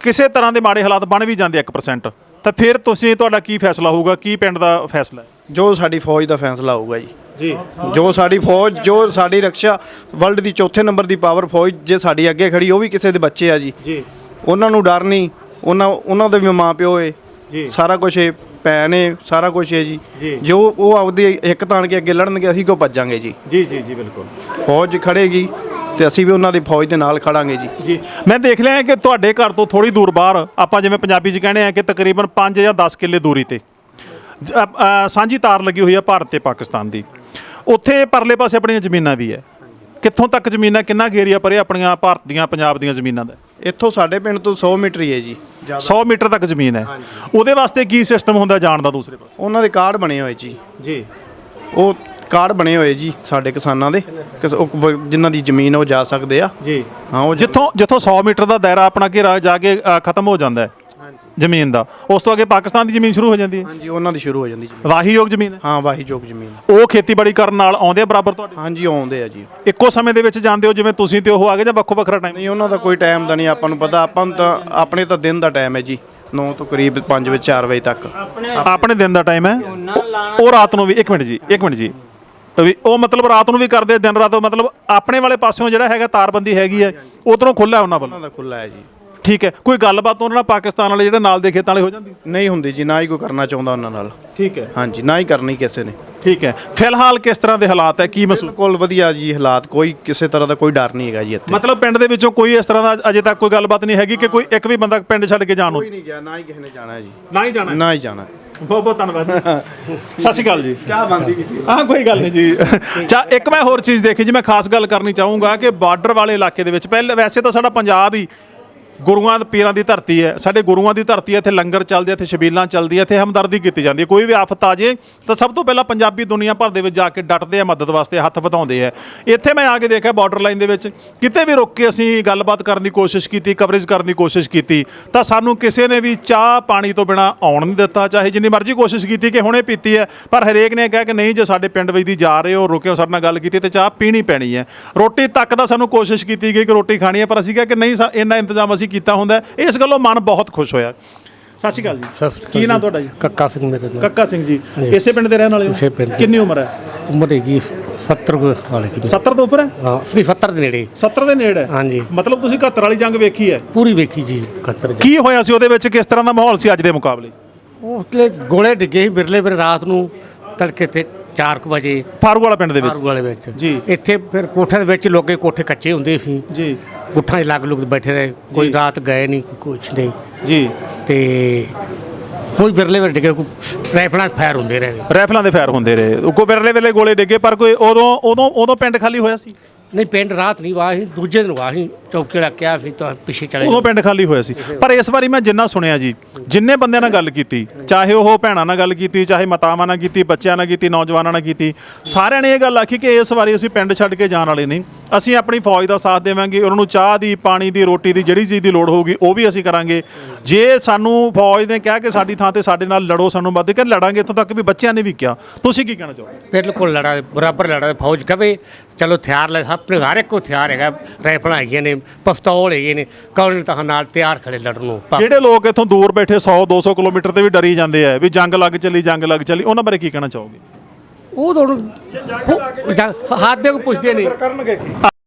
ਕਿਸੇ ਤਰ੍ਹਾਂ ਦੇ ਮਾੜੇ ਹਾਲਾਤ ਬਣ ਵੀ ਜਾਂਦੇ 1% ਤਾਂ ਫਿਰ ਤੁਸੀਂ ਤੁਹਾਡਾ ਕੀ ਫੈਸਲਾ ਹੋਊਗਾ? ਕੀ ਪਿੰਡ ਦਾ ਫੈਸਲਾ ਜੋ ਸਾਡੀ ਫੌਜ ਦਾ ਫੈਸਲਾ ਹੋਊਗਾ ਜੀ। ਜੀ। ਜੋ ਸਾਡੀ ਫੌਜ ਜੋ ਸਾਡੀ ਰੱਖਿਆ ਵਰਲਡ ਦੀ ਚੌਥੇ ਨੰਬਰ ਦੀ ਪਾਵਰ ਫੌਜ ਜੇ ਸਾਡੀ ਅੱਗੇ ਖੜੀ ਉਹ ਵੀ ਕਿਸੇ ਦੇ ਬੱਚੇ ਆ ਜੀ। ਜੀ। ਉਹਨਾਂ ਨੂੰ ਡਰ ਨਹੀਂ। ਉਹਨਾਂ ਉਹਨਾਂ ਦੇ ਵੀ ਮਾਂ ਪਿਓ ਏ। ਜੀ। ਸਾਰਾ ਕੁਝ ਏ ਭੈਣ ਏ ਸਾਰਾ ਕੁਝ ਏ ਜੀ। ਜੀ। ਜੋ ਉਹ ਆਪਦੀ ਇੱਕ ਤਾਣ ਕੇ ਅੱਗੇ ਲੜਨਗੇ ਅਸੀਂ ਕਿਉਂ ਭੱਜਾਂਗੇ ਜੀ। ਜੀ ਜੀ ਜੀ ਬਿਲਕੁਲ। ਫੌਜ ਖੜੇਗੀ ਤੇ ਅਸੀਂ ਵੀ ਉਹਨਾਂ ਦੀ ਫੌਜ ਦੇ ਨਾਲ ਖੜਾਂਗੇ ਜੀ। ਜੀ। ਮੈਂ ਦੇਖ ਲਿਆ ਕਿ ਤੁਹਾਡੇ ਘਰ ਤੋਂ ਥੋੜੀ ਦੂਰ ਬਾਹਰ ਆਪਾਂ ਜਿਵੇਂ ਪੰਜਾਬੀ 'ਚ ਕਹਿੰਦੇ ਆ ਕਿ ਤਕਰੀਬਨ 5 ਜਾਂ 10 ਕਿੱਲੇ ਦੂਰੀ ਤੇ। ਜ- ਅ- ਅ, ਸਾਂਝੀ ਤਾਰ ਲੱਗੀ ਹੋਈ ਹੈ ਭਾਰਤ ਤੇ ਪਾਕਿਸਤਾਨ ਦੀ। ਉੱਥੇ ਪਰਲੇ ਪਾਸੇ ਆਪਣੀਆਂ ਜ਼ਮੀਨਾਂ ਵੀ ਹੈ ਕਿੱਥੋਂ ਤੱਕ ਜ਼ਮੀਨਾਂ ਕਿੰਨਾ ਏਰੀਆ ਪਰੇ ਆਪਣੀਆਂ ਭਾਰਤ ਦੀਆਂ ਪੰਜਾਬ ਦੀਆਂ ਜ਼ਮੀਨਾਂ ਦਾ? ਇੱਥੋਂ ਸਾਡੇ ਪਿੰਡ ਤੋਂ 100 ਮੀਟਰ ਹੀ ਹੈ ਜੀ 100 ਮੀਟਰ ਤੱਕ ਜ਼ਮੀਨ ਹੈ। ਉਹਦੇ ਵਾਸਤੇ ਕੀ ਸਿਸਟਮ ਹੁੰਦਾ ਜਾਣ ਦਾ ਦੂਸਰੇ ਪਾਸੇ? ਉਹਨਾਂ ਦੇ ਕਾਰਡ ਬਣੇ ਹੋਏ ਜੀ। ਜੀ। ਉਹ ਕਾਰਡ ਬਣੇ ਹੋਏ ਜੀ ਸਾਡੇ ਕਿਸਾਨਾਂ ਦੇ। ਕਿਸ- ਉਹ ਵ- ਜਿਨ੍ਹਾਂ ਦੀ ਜ਼ਮੀਨ ਉਹ ਜਾ ਸਕਦੇ ਆ। ਜੀ। ਹਾਂ ਉਹ ਜਿੱਥੋਂ ਜਿੱਥੋਂ 100 ਮੀਟਰ ਦਾ ਦਾਇਰਾ ਆਪਣਾ ਘੇਰਾ ਜਾ ਕੇ ਅ, ਖਤਮ ਹੋ ਜਾਂਦਾ ਹੈ। ਜ਼ਮੀਨ ਦਾ। ਉਸ ਤੋਂ ਅੱਗੇ ਪਾਕਿਸਤਾਨ ਦੀ ਜ਼ਮੀਨ ਸ਼ੁਰੂ ਹੋ ਜਾਂਦੀ ਹੈ। ਹਾਂਜੀ ਉਹਨਾਂ ਦੀ ਸ਼ੁਰੂ ਹੋ ਜਾਂਦੀ ਜੀ ਵਾਹੀਯੋਗ ਜ਼ਮੀਨ ਹੈ। ਹਾਂ ਵਾਹੀ ਜੋਗ ਜ਼ਮੀਨ ਉਹ ਖੇਤੀਬਾੜੀ ਕਰਨ ਨਾਲ ਆਉਂਦੇ ਆ ਬਰਾਬਰ ਤੁਹਾਡੇ? ਹਾਂਜੀ ਆਉਂਦੇ ਆ ਜੀ। ਇੱਕੋ ਸਮੇਂ ਦੇ ਵਿੱਚ ਜਾਂਦੇ ਹੋ ਜਿਵੇਂ ਤੁਸੀਂ ਤੇ ਉਹ ਆ ਗਏ ਜਾਂ ਵੱਖੋ ਵੱਖਰਾ ਟਾਈਮ ਨਹੀਂ ਉਹਨਾਂ ਦਾ ਕੋਈ ਟਾਈਮ ਦਾ ਨਹੀਂ ਆਪਾਂ ਨੂੰ ਪਤਾ ਆਪਾਂ ਨੂੰ ਤਾਂ ਆਪਣੇ ਤਾਂ ਦਿਨ ਦਾ ਟਾਈਮ ਹੈ ਜੀ। 9 ਤੋਂ ਕਰੀਬ 5 ਵਜੇ 4 ਵਜੇ ਤੱਕ। ਆਪਣੇ ਦਿਨ ਦਾ ਟਾਈਮ ਹੈ। ਉਹ- ਰਾਤ ਨੂੰ ਵੀ ਇੱਕ ਮਿੰਟ ਜੀ ਇੱਕ ਮਿੰਟ ਜੀ। ਵੀ ਉਹ ਮਤਲਬ ਰਾਤ ਨੂੰ ਵੀ ਕਰਦੇ ਦਿਨ ਰਾਤ ਮਤਲਬ ਆਪਣੇ ਵਾਲੇ ਪਾਸਿਓਂ ਜਿਹੜਾ ਹੈਗਾ ਤਾਰਬੰਦੀ ਹੈਗੀ ਹੈ ਉਧਰੋਂ ਖੁੱਲਾ ਉਹਨਾਂ ਵੱਲੋਂ? ਉਹਨਾਂ ਦਾ ਖੁੱਲਾ ਹੈ ਜੀ। ਠੀਕ ਹੈ ਕੋਈ ਗੱਲਬਾਤ ਉਹਨਾਂ ਨਾਲ ਪਾਕਿਸਤਾਨ ਵਾਲੇ ਜਿਹੜੇ ਨਾਲ ਦੇ ਖੇਤਾਂ ਵਾਲੇ ਹੋ ਜਾਂਦੀ? ਨਹੀਂ ਹੁੰਦੀ ਜੀ ਨਾ ਹੀ ਕੋਈ ਕਰਨਾ ਚਾਹੁੰਦਾ ਉਹਨਾਂ ਨਾਲ। ਠੀਕ ਹੈ। ਹਾਂਜੀ ਨਾ ਹੀ ਕਰਨੀ ਕਿਸੇ ਨੇ। ਠੀਕ ਹੈ। ਫਿਲਹਾਲ ਕਿਸ ਤਰ੍ਹਾਂ ਦੇ ਹਾਲਾਤ ਹੈ? ਕੀ ਮਹਿਸੂਸ ਬਿਲਕੁਲ ਵਧੀਆ ਜੀ ਹਾਲਾਤ ਕੋਈ ਕਿਸੇ ਤਰ੍ਹਾਂ ਦਾ ਕੋਈ ਡਰ ਨਹੀਂ ਹੈਗਾ ਜੀ ਇੱਥੇ। ਮਤਲਬ ਪਿੰਡ ਦੇ ਵਿੱਚੋਂ ਕੋਈ ਇਸ ਤਰ੍ਹਾਂ ਦਾ ਅਜੇ ਤੱਕ ਕੋਈ ਗੱਲਬਾਤ ਨਹੀਂ ਹੈਗੀ ਕਿ ਕੋਈ ਇੱਕ ਵੀ ਬੰਦਾ ਪਿੰਡ ਛੱਡ ਕੇ ਜਾਣ ਨੂੰ? ਕੋਈ ਨਹੀਂ ਗਿਆ ਨਾ ਹੀ ਕਿਸੇ ਨੇ ਜਾਣਾ ਜੀ। ਨਾ ਹੀ ਜਾਣਾ? ਨਾ ਹੀ ਜਾਣਾ। ਬਹੁਤ ਬਹੁਤ ਧੰਨਵਾਦ ਜੀ। ਸਤਿ ਸ਼੍ਰੀ ਅਕਾਲ ਜੀ। ਚਾਹ ਬੰਦੀ ਕੀਤੀ ਹਾਂ ਕੋਈ ਗੱਲ ਨਹੀਂ ਜੀ। ਚਾ ਇੱਕ ਮੈਂ ਹੋਰ ਚੀਜ਼ ਦੇਖੀ ਜੀ ਮੈਂ ਖਾਸ ਗੱਲ ਕਰਨੀ ਚਾਹੂੰਗਾ ਕਿ ਬਾਰਡਰ ਵਾਲੇ ਇਲਾਕੇ ਦੇ ਵਿੱਚ ਪਹਿਲੇ ਵੈਸੇ ਤਾਂ ਸਾਡਾ ਪੰਜਾਬ ਹੀ ਗੁਰੂਆਂ ਦੇ ਪੀਰਾਂ ਦੀ ਧਰਤੀ ਹੈ। ਸਾਡੇ ਗੁਰੂਆਂ ਦੀ ਧਰਤੀ ਹੈ ਇੱਥੇ ਲੰਗਰ ਚੱਲਦੇ ਆ, ਇੱਥੇ ਛਬੀਲਾਂ ਚੱਲਦੀਆਂ ਇੱਥੇ ਹਮਦਰਦੀ ਕੀਤੀ ਜਾਂਦੀ ਹੈ। ਕੋਈ ਵੀ ਆਫਤ ਆ ਜੇ ਤਾਂ ਸਭ ਤੋਂ ਪਹਿਲਾਂ ਪੰਜਾਬੀ ਦੁਨੀਆ ਭਰ ਦੇ ਵਿੱਚ ਜਾ ਕੇ ਡਟਦੇ ਆ ਮਦਦ ਵਾਸਤੇ ਹੱਥ ਵਧਾਉਂਦੇ ਆ। ਇੱਥੇ ਮੈਂ ਆ ਕੇ ਦੇਖਿਆ ਬਾਰਡਰ ਲਾਈਨ ਦੇ ਵਿੱਚ ਕਿਤੇ ਵੀ ਰੁਕ ਕੇ ਅਸੀਂ ਗੱਲਬਾਤ ਕਰਨ ਦੀ ਕੋਸ਼ਿਸ਼ ਕੀਤੀ ਕਵਰੇਜ ਕਰਨ ਦੀ ਕੋਸ਼ਿਸ਼ ਕੀਤੀ ਤਾਂ ਸਾਨੂੰ ਕਿਸੇ ਨੇ ਵੀ ਚਾਹ ਪਾਣੀ ਤੋਂ ਬਿਨਾ ਆਉਣ ਨਹੀਂ ਦਿੱਤਾ ਚਾਹੇ ਜਿੰਨੀ ਮਰਜ਼ੀ ਕੋਸ਼ਿਸ਼ ਕੀਤੀ ਕਿ ਹੁਣੇ ਪੀਤੀ ਹੈ ਪਰ ਹਰੇਕ ਨੇ ਕਿਹਾ ਕਿ ਨਹੀਂ ਜੇ ਸਾਡੇ ਪਿੰਡ ਵਿੱਚ ਦੀ ਜਾ ਰਹੇ ਹੋ ਰੁਕਿਓ ਸਾਡੇ ਨਾਲ ਗੱਲ ਕੀਤੀ ਤੇ ਚਾਹ ਪੀਣੀ ਪੈਣੀ ਹੈ। ਰੋਟੀ ਤੱਕ ਦਾ ਸਾਨੂੰ ਕੋਸ਼ਿਸ਼ ਕੀਤੀ ਗਈ ਕਿ ਰੋਟੀ ਖਾਣੀ ਹੈ ਪਰ ਅਸੀਂ ਕਿਹਾ ਕਿ ਨਹੀਂ ਸਾ- ਇੰਨਾ ਇੰਤਜ਼ਾਮ ਅਸੀਂ ਕੀਤਾ ਹੁੰਦਾ। ਇਸ ਗੱਲੋਂ ਮਨ ਬਹੁਤ ਖੁਸ਼ ਹੋਇਆ। ਸਤਿ ਸ਼੍ਰੀ ਅਕਾਲ ਜੀ। ਕੀ ਨਾਮ ਤੁਹਾਡਾ ਜੀ? ਕੱਕਾ ਸਿੰਘ ਮੇਰੇ ਨਾਲ। ਕੱਕਾ ਸਿੰਘ ਜੀ। ਇਸੇ ਪਿੰਡ ਦੇ ਰਹਿਣ ਵਾਲੇ ਇਸੇ ਹੋ ਦੇ। ਕਿੰਨੀ ਉਮਰ ਹੈ? ਉਮਰ ਹੈਗੀ 70 ਕੁ ਵਾਲੇ ਕੀ 70 ਤੋਂ ਉੱਪਰ ਹੈ? ਹਾਂ ਫਰੀ 70 ਦੇ ਨੇੜੇ। 70 ਦੇ ਨੇੜੇ ਹੈ? ਹਾਂਜੀ। ਮਤਲਬ ਤੁਸੀਂ 71 ਵਾਲੀ ਜੰਗ ਵੇਖੀ ਹੈ? ਪੂਰੀ ਵੇਖੀ ਜੀ 71 ਕੀ ਹੋਇਆ ਸੀ ਉਹਦੇ ਵਿੱਚ? ਕਿਸ ਤਰ੍ਹਾਂ ਦਾ ਮਾਹੌਲ ਸੀ ਅੱਜ ਦੇ ਮੁਕਾਬਲੇ? ਉਸਲੇ ਗੋਲੇ ਡਿੱਗੇ ਸੀ ਬਿਰਲੇ ਬਿਰ ਰਾਤ ਨੂੰ ਤੜਕੇ ਤੇ 4 ਵਜੇ। ਫਾਰੂਕ ਵਾਲਾ ਪਿੰਡ ਦੇ ਵਿੱਚ? ਮਾਰੂ ਵਾਲੇ ਵਿੱਚ। ਜੀ। ਇੱਥੇ ਫਿਰ ਕੋਠਿਆਂ ਦੇ ਵਿੱਚ ਲੋਕੇ ਕੋਠੇ ਕੱਚੇ ਹੁੰਦੇ ਸੀ। ਜੀ। ਗੁੱਠਾਂ 'ਚ ਲੱਗ ਲੁੱਗ ਬੈਠੇ ਰਹੇ ਕੋਈ ਰਾਤ ਗਏ ਨਹੀਂ ਕੋਈ ਕੁਛ ਨਹੀਂ। ਜੀ। ਤੇ ਕੋਈ ਬਿਰਲੇ ਬਿਰ ਡਿੱਗੇ ਕੋਈ ਰਾਈਫਲਾਂ 'ਚ ਫਾਇਰ ਹੁੰਦੇ ਰਹੇ। ਰਾਈਫਲਾਂ ਦੇ ਫਾਇਰ ਹੁੰਦੇ ਰਹੇ। ਕੋਈ ਵੇਲੇ ਵੇਲੇ ਗੋਲੇ ਡਿੱਗੇ ਪਰ ਕੋਈ ਉਦੋਂ ਉਦੋਂ ਉਦੋਂ ਪਿੰਡ ਖਾਲੀ ਹੋਇਆ ਸੀ? ਨਹੀਂ ਪਿੰਡ ਰਾਤ ਨਹੀਂ ਵਾਹੀ ਦੂਜੇ ਦਿਨ ਵਾਹੀ ਚੌਕੇ ਵਾਲਾ ਕਿਹਾ ਸੀ ਤਾਂ ਪਿੱਛੇ ਚਲੇ ਉਦੋਂ ਪਿੰਡ ਖਾਲੀ ਹੋਇਆ ਸੀ। ਪਰ ਇਸ ਵਾਰੀ ਮੈਂ ਜਿੰਨਾ ਸੁਣਿਆ ਜੀ ਜਿੰਨੇ ਬੰਦਿਆਂ ਨਾਲ ਗੱਲ ਕੀਤੀ ਚਾਹੇ ਉਹ ਭੈਣਾਂ ਨਾਲ ਗੱਲ ਕੀਤੀ ਚਾਹੇ ਮਾਤਾਵਾਂ ਨਾਲ ਕੀਤੀ ਬੱਚਿਆਂ ਨਾਲ ਕੀਤੀ ਨੌਜਵਾਨਾਂ ਨਾਲ ਕੀਤੀ ਸਾਰਿਆਂ ਨੇ ਇਹ ਗੱਲ ਆਖੀ ਕਿ ਇਸ ਵਾਰੀ ਅਸੀਂ ਪਿੰਡ ਛੱਡ ਕੇ ਜਾਣ ਵਾਲੇ ਨਹੀਂ। ਅਸੀਂ ਆਪਣੀ ਫੌਜ ਦਾ ਸਾਥ ਦੇਵਾਂਗੇ ਉਹਨਾਂ ਨੂੰ ਚਾਹ ਦੀ ਪਾਣੀ ਦੀ ਰੋਟੀ ਦੀ ਜਿਹੜੀ ਚੀਜ਼ ਦੀ ਲੋੜ ਹੋਊਗੀ ਉਹ ਵੀ ਅਸੀਂ ਕਰਾਂਗੇ। ਜੇ ਸਾਨੂੰ ਫੌਜ ਨੇ ਕਿਹਾ ਕਿ ਸਾਡੀ ਥਾਂ ਤੇ ਸਾਡੇ ਨਾਲ ਲੜੋ ਸਾਨੂੰ ਵੱਧ ਕੇ ਲੜਾਂਗੇ ਇੱਥੋਂ ਤੱਕ ਵੀ ਬੱਚਿਆਂ ਨੇ ਵੀ ਕਿਹਾ। ਤੁਸੀਂ ਕੀ ਕਹਿਣਾ ਚਾਹੋਗੇ? ਬਿਲਕੁਲ ਲੜਾ ਬਰਾਬਰ ਲੜਾ ਫੌਜ ਕਵੇ ਚਲੋ ਹਥਿਆਰ ਲੈ ਆਪਣੇ ਹਰ ਇੱਕ ਹਥਿਆਰ ਹੈਗਾ ਰਾਈਫਲਾਂ ਹੈਗੀਆਂ ਨੇ ਪਿਸਤੌਲ ਹੈਗੇ ਨੇ ਕੌਣ ਤਾਂ ਨਾਲ ਤਿਆਰ ਖੜੇ ਲੜਨ ਨੂੰ ਜਿਹੜੇ ਲੋਕ ਇੱਥੋਂ ਦੂਰ ਬੈਠੇ 100 200 ਕਿਲੋਮੀਟਰ ਤੇ ਵੀ ਡਰੀ ਜਾਂਦੇ ਆ ਵੀ ਜੰਗ ਲੱਗ ਚੱਲੀ ਜੰਗ ਲੱਗ ਚੱਲੀ ਉਹਨਾਂ ਬਾਰੇ ਕੀ ਕਹਿਣਾ ਚਾਹੋਗੇ? ਉਹ ਤਾਂ ਹੁਣ ਪੁ- ਹੱਥ ਦੇ ਕੋ ਪੁੱਛਦੇ ਨਹੀਂ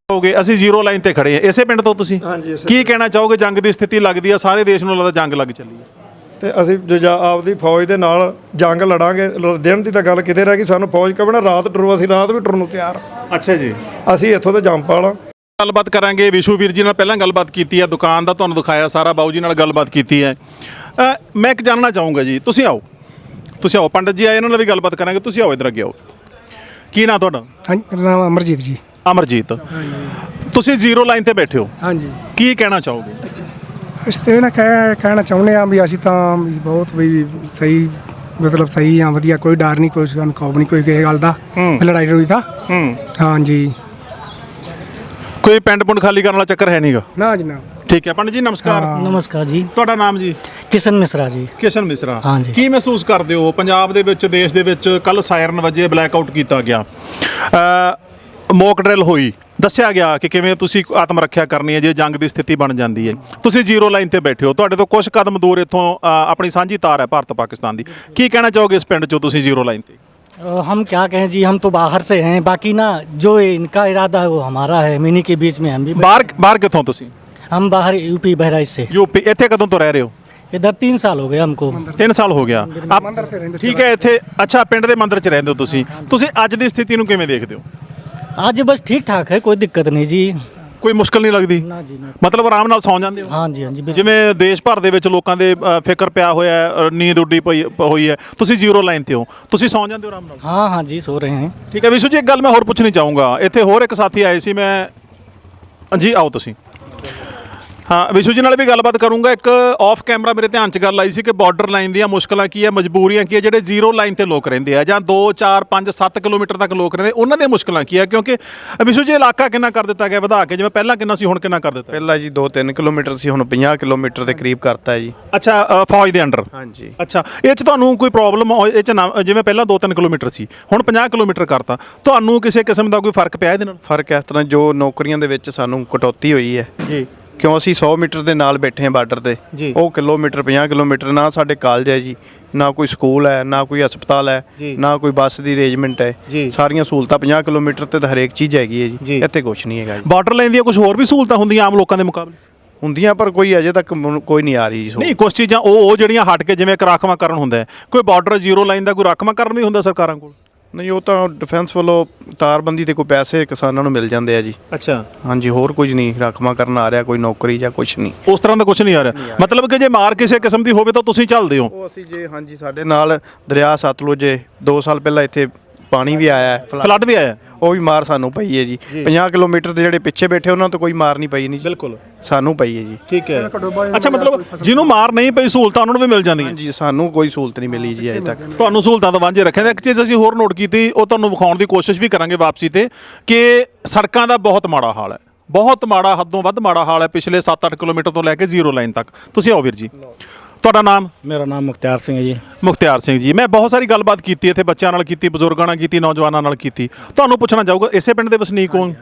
ਹੋਗੇ ਅਸੀਂ ਜ਼ੀਰੋ ਲਾਈਨ ਤੇ ਖੜੇ ਆ ਇਸੇ ਪਿੰਡ ਤੋਂ ਤੁਸੀਂ? ਕੀ ਕਹਿਣਾ ਚਾਹੋਗੇ ਜੰਗ ਦੀ ਸਥਿਤੀ ਲੱਗਦੀ ਆ ਸਾਰੇ ਦੇਸ਼ ਨੂੰ ਲੱਗਦਾ ਜੰਗ ਲੱਗ ਚੱਲੀ ਹੈ ਤੇ ਅਸੀਂ ਜੋ ਜਾ- ਆਪਦੀ ਫੌਜ ਦੇ ਨਾਲ ਜੰਗ ਲੜਾਂਗੇ ਲ- ਦਿਨ ਦੀ ਤਾਂ ਗੱਲ ਕਿਤੇ ਰਹਿ ਗਈ ਸਾਨੂੰ ਫੌਜ ਕਹਣਾ ਰਾਤ ਟੁਰੋ ਅਸੀਂ ਰਾਤ ਵੀ ਟੁਰਨ ਨੂੰ ਤਿਆਰ ਅੱਛਾ ਜੀ। ਅਸੀਂ ਇੱਥੋਂ ਤੇ ਜੰਪ ਵਾਲਾ। ਗੱਲਬਾਤ ਕਰਾਂਗੇ ਵਿਸ਼ੂ ਵੀਰ ਜੀ ਨਾਲ ਪਹਿਲਾਂ ਗੱਲਬਾਤ ਕੀਤੀ ਹੈ ਦੁਕਾਨ ਦਾ ਤੁਹਾਨੂੰ ਦਿਖਾਇਆ ਸਾਰਾ ਬਾਊ ਜੀ ਨਾਲ ਗੱਲਬਾਤ ਕੀਤੀ ਹੈ। ਅ, ਮੈਂ ਇੱਕ ਜਾਣਨਾ ਚਾਹੂੰਗਾ ਜੀ ਤੁਸੀਂ ਆਓ। ਤੁਸੀਂ ਆਓ ਪੰਡਤ ਜੀ ਆਏ ਇਹਨਾਂ ਨਾਲ ਵੀ ਗੱਲਬਾਤ ਕਰਾਂਗੇ ਤੁਸੀਂ ਆਓ ਇੱਧਰ ਅੱਗੇ ਆਓ। ਕੀ ਨਾਂ ਤੁਹਾਡਾ? ਹਾਂਜੀ ਮੇਰਾ ਨਾਮ ਅਮਰਜੀਤ ਜੀ। ਅਮਰਜੀਤ। ਤੁਸੀਂ ਜ਼ੀਰੋ ਲਾਈਨ ਤੇ ਬੈਠੇ ਹੋ। ਹਾਂਜੀ। ਕੀ ਕਹਿਣਾ ਚਾਹੋਗੇ? ਇਸ ਤੇ ਨਾ ਕਹਿ ਕਹਿਣਾ ਚਾਹੁੰਦੇ ਆ ਵੀ ਅਸੀਂ ਤਾਂ ਵੀ ਬਹੁਤ ਵੀ ਸਹੀ ਮਤਲਬ ਸਹੀ ਆ ਵਧੀਆ ਕੋਈ ਡਰ ਨਹੀਂ ਕੋਈ ਸਾਨੂੰ ਖੌਫ ਨਹੀਂ ਕੋਈ ਕਿਸੇ ਗੱਲ ਦਾ ਲੜਾਈ ਲੜੂਈ ਦਾ। ਹੂੰ। ਹਾਂਜੀ। ਕੋਈ ਪਿੰਡ ਪੁੰਡ ਖਾਲੀ ਕਰਨ ਵਾਲਾ ਚੱਕਰ ਹੈ ਨਹੀਂਗਾ? ਨਾ ਜੀ ਨਾ। ਠੀਕ ਹੈ ਪੰਡਤ ਜੀ ਨਮਸਕਾਰ। ਨਮਸਕਾਰ ਜੀ। ਤੁਹਾਡਾ ਨਾਮ ਜੀ? ਕਿਸ਼ਨ ਮਿश्रा ਜੀ। ਕਿਸ਼ਨ ਮਿਸਰਾ। ਹਾਂਜੀ। ਕੀ ਮਹਿਸੂਸ ਕਰਦੇ ਹੋ? ਪੰਜਾਬ ਦੇ ਵਿੱਚ ਦੇਸ਼ ਦੇ ਵਿੱਚ ਕੱਲ ਸਾਇਰਨ ਵਜੇ ਬਲੈਕ ਆਊਟ ਕੀਤਾ ਗਿਆ। ਮੌਕ ਡਰਿਲ ਹੋਈ ਦੱਸਿਆ ਗਿਆ ਕਿ ਕਿਵੇਂ ਤੁਸੀਂ ਆਤਮ ਰੱਖਿਆ ਕਰਨੀ ਹੈ ਜੇ ਜੰਗ ਦੀ ਸਥਿਤੀ ਬਣ ਜਾਂਦੀ ਹੈ ਤੁਸੀਂ ਜ਼ੀਰੋ ਲਾਈਨ ਤੇ ਬੈਠੇ ਹੋ ਤੁਹਾਡੇ ਤੋਂ ਕੁਝ ਕਦਮ ਦੂਰ ਇੱਥੋਂ ਅ, ਆਪਣੀ ਸਾਂਝੀ ਤਾਰ ਹੈ ਭਾਰਤ ਪਾਕਿਸਤਾਨ ਦੀ ਕੀ ਕਹਿਣਾ ਚਾਹੋਗੇ ਇਸ ਪਿੰਡ 'ਚੋਂ ਤੁਸੀਂ ਜ਼ੀਰੋ ਲਾਈਨ ਤੇ अ, हम क्या कहें जी हम तो बाहर से हैं बाकी ना जो इनका इरादा है वो हमारा है मिनी के बीच में हम भी ਬਾਹਰ ਬਾਹਰ ਕਿੱਥੋਂ ਤੁਸੀਂ हम बाहर यूपी बहराइच से ਯੂਪੀ ਇੱਥੇ ਕਦੋਂ ਤੋਂ ਰਹਿ ਰਹੇ ਹੋ इधर तीन साल हो गए हमको 3 ਸਾਲ ਹੋ ਗਿਆ ਆਪ ਠੀਕ ਹੈ ਇੱਥੇ ਅੱਛਾ ਪਿੰਡ ਦੇ ਮੰਦਿਰ 'ਚ ਰਹਿੰਦੇ ਹੋ ਤੁਸੀਂ ਤੁਸੀਂ ਅੱਜ ਦੀ ਸਥਿਤੀ ਨੂੰ ਕਿਵੇਂ ਦੇਖਦੇ ਹੋ ਅੱਜ ਬਸ ਠੀਕ ਠਾਕ ਹੈ ਕੋਈ ਦਿੱਕਤ ਨਹੀਂ ਜੀ। ਕੋਈ ਮੁਸ਼ਕਲ ਨਹੀਂ ਲੱਗਦੀ? ਮਤਲਬ ਆਰਾਮ ਨਾਲ ਸੌਂ ਜਾਂਦੇ ਹੋ? ਹਾਂਜੀ ਹਾਂਜੀ ਜਿਵੇਂ ਦੇਸ਼ ਭਰ ਦੇ ਵਿੱਚ ਲੋਕਾਂ ਦੇ ਫਿਕਰ ਪਿਆ ਹੋਇਆ ਹੈ ਨੀਂਦ ਉੱਡੀ ਪਈ ਹੋਈ ਹੈ। ਤੁਸੀਂ ਜ਼ੀਰੋ ਲਾਈਨ ਤੇ ਹੋ। ਤੁਸੀਂ ਸੌਂ ਜਾਂਦੇ ਹੋ ਆਰਾਮ ਨਾਲ? ਹਾਂ ਹਾਂਜੀ ਸੋ ਰਹੇ ਹਾਂ। ਠੀਕ ਹੈ ਵਿਸ਼ੂ ਜੀ ਇੱਕ ਗੱਲ ਮੈਂ ਹੋਰ ਪੁੱਛਣੀ ਚਾਹੂੰਗਾ। ਇੱਥੇ ਹੋਰ ਇੱਕ ਸਾਥੀ ਆਏ ਸੀ ਮੈਂ ਜੀ ਆਓ ਤੁਸੀਂ। ਹਾਂ ਵਿਸ਼ੂ ਜੀ ਨਾਲ ਵੀ ਗੱਲਬਾਤ ਕਰੂੰਗਾ। ਇੱਕ ਆਫ ਕੈਮਰਾ ਮੇਰੇ ਧਿਆਨ 'ਚ ਗੱਲ ਆਈ ਸੀ ਕਿ ਬਾਰਡਰ ਲਾਈਨ ਦੀਆਂ ਮੁਸ਼ਕਲਾਂ ਕੀ ਹੈ ਮਜਬੂਰੀਆਂ ਕੀ ਹੈ ਜਿਹੜੇ ਜ਼ੀਰੋ ਲਾਈਨ ਤੇ ਲੋਕ ਰਹਿੰਦੇ ਆ ਜਾਂ 2 4 5 7 ਕਿਲੋਮੀਟਰ ਤੱਕ ਲੋਕ ਰਹਿੰਦੇ ਉਹਨਾਂ ਦੀਆਂ ਮੁਸ਼ਕਲਾਂ ਕੀ ਹੈ ਕਿਉਂਕਿ ਵਿਸ਼ੂ ਜੀ ਇਲਾਕਾ ਕਿੰਨਾ ਕਰ ਦਿੱਤਾ ਗਿਆ ਵਧਾ ਕੇ? ਜਿਵੇਂ ਪਹਿਲਾਂ ਕਿੰਨਾ ਸੀ ਹੁਣ ਕਿੰਨਾ ਕਰ ਦਿੱਤਾ? ਪਹਿਲਾਂ ਜੀ 2-3 ਕਿਲੋਮੀਟਰ ਸੀ ਹੁਣ 50 ਕਿਲੋਮੀਟਰ ਦੇ ਕਰੀਬ ਕਰਤਾ ਜੀ। ਅੱਛਾ ਫੌਜ ਦੇ ਅੰਡਰ? ਹਾਂਜੀ। ਅੱਛਾ ਇਹ ਚ ਤੁਹਾਨੂੰ ਕੋਈ ਪ੍ਰੋਬਲਮ ਇਹ ਚ ਜਿਵੇਂ ਪਹਿਲਾਂ 2-3 ਕਿਲੋਮੀਟਰ ਸੀ ਹੁਣ 50 ਕਿਲੋਮੀਟਰ ਕਰਤਾ। ਤੁਹਾਨੂੰ ਕਿਸੇ ਕਿਸਮ ਦਾ ਕੋਈ ਫ਼ਰਕ ਪਿਆ ਇਹਦੇ ਨਾਲ? ਫ਼ਰਕ ਇਸ ਤਰ੍ਹਾਂ ਜੋ ਨੌਕਰੀਆਂ ਦੇ ਵਿੱਚ ਸਾਨੂੰ ਕਟੌਤੀ ਹੋਈ ਹੈ। ਜੀ। ਕਿਉਂ ਅਸੀਂ 100 ਮੀਟਰ ਦੇ ਨਾਲ ਬੈਠੇ ਹਾਂ ਬਾਰਡਰ ਤੇ ਜੀ। ਉਹ ਕਿਲੋਮੀਟਰ 50 ਕਿਲੋਮੀਟਰ ਨਾ ਸਾਡੇ ਕਾਲਜ ਹੈ ਜੀ ਨਾ ਕੋਈ ਸਕੂਲ ਹੈ ਨਾ ਕੋਈ ਹਸਪਤਾਲ ਹੈ ਜੀ। ਨਾ ਕੋਈ ਬੱਸ ਦੀ ਅਰੇਂਜਮੈਂਟ ਹੈ ਜੀ। ਸਾਰੀਆਂ ਸਹੂਲਤਾਂ 50 ਕਿਲੋਮੀਟਰ ਤੇ ਤਾਂ ਹਰੇਕ ਚੀਜ਼ ਹੈਗੀ ਹੈ ਜੀ। ਜੀ ਇੱਥੇ ਕੁਝ ਨਹੀਂ ਹੈਗਾ ਜੀ ਬਾਰਡਰ ਲਾਈਨ ਦੀਆਂ ਕੁਝ ਹੋਰ ਵੀ ਸਹੂਲਤਾਂ ਹੁੰਦੀਆਂ ਆਮ ਲੋਕਾਂ ਦੇ ਮੁਕਾਬਲੇ ਹੁੰਦੀਆਂ ਪਰ ਕੋਈ ਅਜੇ ਤੱਕ ਮੈਨੂੰ ਕੋਈ ਨਹੀਂ ਆ ਰਹੀ ਜੀ ਸਹੂਲਤ। ਨਹੀਂ ਕੁਝ ਚੀਜ਼ਾਂ ਉਹ ਉਹ ਜਿਹੜੀਆਂ ਹਟ ਕੇ ਜਿਵੇਂ ਇੱਕ ਰਾਖਵਾਂਕਰਨ ਹੁੰਦਾ ਹੈ ਕੋਈ ਬਾਰਡਰ ਜ਼ੀਰੋ ਲਾਈਨ ਦਾ ਕੋਈ ਰਾਖਵਾਂਕਰਨ ਵੀ ਹੁੰਦਾ ਸਰਕਾਰਾਂ ਕੋਲ ਨਹੀਂ ਉਹ ਤਾਂ ਡਿਫੈਂਸ ਵੱਲੋਂ ਤਾਰਬੰਦੀ ਤੇ ਕੋਈ ਪੈਸੇ ਕਿਸਾਨਾਂ ਨੂੰ ਮਿਲ ਜਾਂਦੇ ਆ ਜੀ। ਅੱਛਾ। ਹਾਂਜੀ ਹੋਰ ਕੁਝ ਨਹੀਂ ਰਾਖਵਾਂ ਕਰਨ ਆ ਰਿਹਾ ਕੋਈ ਨੌਕਰੀ ਜਾਂ ਕੁਝ ਨਹੀਂ। ਉਸ ਤਰ੍ਹਾਂ ਦਾ ਕੁਝ ਨਹੀਂ ਆ ਰਿਹਾ। ਮਤਲਬ ਕਿ ਜੇ ਮਾਰ ਕਿਸੇ ਕਿਸਮ ਦੀ ਹੋਵੇ ਤਾਂ ਤੁਸੀਂ ਚੱਲਦੇ ਹੋ। ਉਹ ਅਸੀਂ ਜੇ ਹਾਂਜੀ ਸਾਡੇ ਨਾਲ ਦਰਿਆ ਸਤਲੁਜ ਜੇ 2 ਸਾਲ ਪਹਿਲਾਂ ਇੱਥੇ ਪਾਣੀ ਵੀ ਆਇਆ ਹੈ। ਫਲੱਡ। ਵੀ ਆਇਆ ਉਹ ਵੀ ਮਾਰ ਸਾਨੂੰ ਪਈ ਹੈ ਜੀ। 50 ਕਿਲੋਮੀਟਰ ਦੇ ਜਿਹੜੇ ਪਿੱਛੇ ਬੈਠੇ ਉਹਨਾਂ ਤੋਂ ਕੋਈ ਮਾਰ ਨਹੀਂ ਪਈ ਨਹੀਂ ਜੀ। ਬਿਲਕੁਲ। ਸਾਨੂੰ ਪਈ ਹੈ ਜੀ। ਠੀਕ ਹੈ। ਅੱਛਾ ਮਤਲਬ ਜਿਹਨੂੰ ਮਾਰ ਨਹੀਂ ਪਈ ਸਹੂਲਤਾਂ ਉਹਨਾਂ ਨੂੰ ਵੀ ਮਿਲ ਜਾਂਦੀਆਂ? ਜੀ ਸਾਨੂੰ ਕੋਈ ਸਹੂਲਤ ਨਹੀਂ ਮਿਲੀ ਜੀ ਅਜੇ ਤੱਕ। ਤੁਹਾਨੂੰ ਸਹੂਲਤਾਂ ਤੋਂ ਵਾਂਝੇ ਰੱਖਿਆ ਇੱਕ ਚੀਜ਼ ਅਸੀਂ ਹੋਰ ਨੋਟ ਕੀਤੀ ਉਹ ਤੁਹਾਨੂੰ ਵਿਖਾਉਣ ਦੀ ਕੋਸ਼ਿਸ਼ ਵੀ ਕਰਾਂਗੇ ਵਾਪਸੀ ਤੇ ਕਿ ਸੜਕਾਂ ਦਾ ਬਹੁਤ ਮਾੜਾ ਹਾਲ ਹੈ। ਬਹੁਤ ਮਾੜਾ ਹੱਦੋਂ ਵੱਧ ਮਾੜਾ ਹਾਲ ਹੈ ਪਿਛਲੇ 7-8 ਕਿਲੋਮੀਟਰ ਤੋਂ ਲੈ ਕੇ ਜ਼ੀਰੋ ਲਾਈਨ ਤੱਕ। ਤੁਸੀਂ ਆਓ ਵੀਰ ਜੀ। ਤੁਹਾਡਾ ਨਾਮ? ਮੇਰਾ ਨਾਮ ਮੁਖਤਿਆਰ ਸਿੰਘ ਹੈ ਜੀ। ਮੁਖਤਿਆਰ ਸਿੰਘ ਜੀ। ਮੈਂ ਬਹੁਤ ਸਾਰੀ ਗੱਲਬਾਤ ਕੀਤੀ ਇੱਥੇ ਬੱਚਿਆਂ ਨਾਲ ਕੀਤੀ ਬਜ਼ੁਰਗਾਂ ਨਾਲ ਕੀਤੀ ਨੌਜਵਾਨਾਂ ਨਾਲ ਕੀਤੀ। ਤੁਹਾਨੂੰ ਪੁੱਛਣਾ ਚਾਹੂਗਾ ਇਸੇ ਪਿੰਡ ਦੇ ਵਸਨੀਕ ਹੋ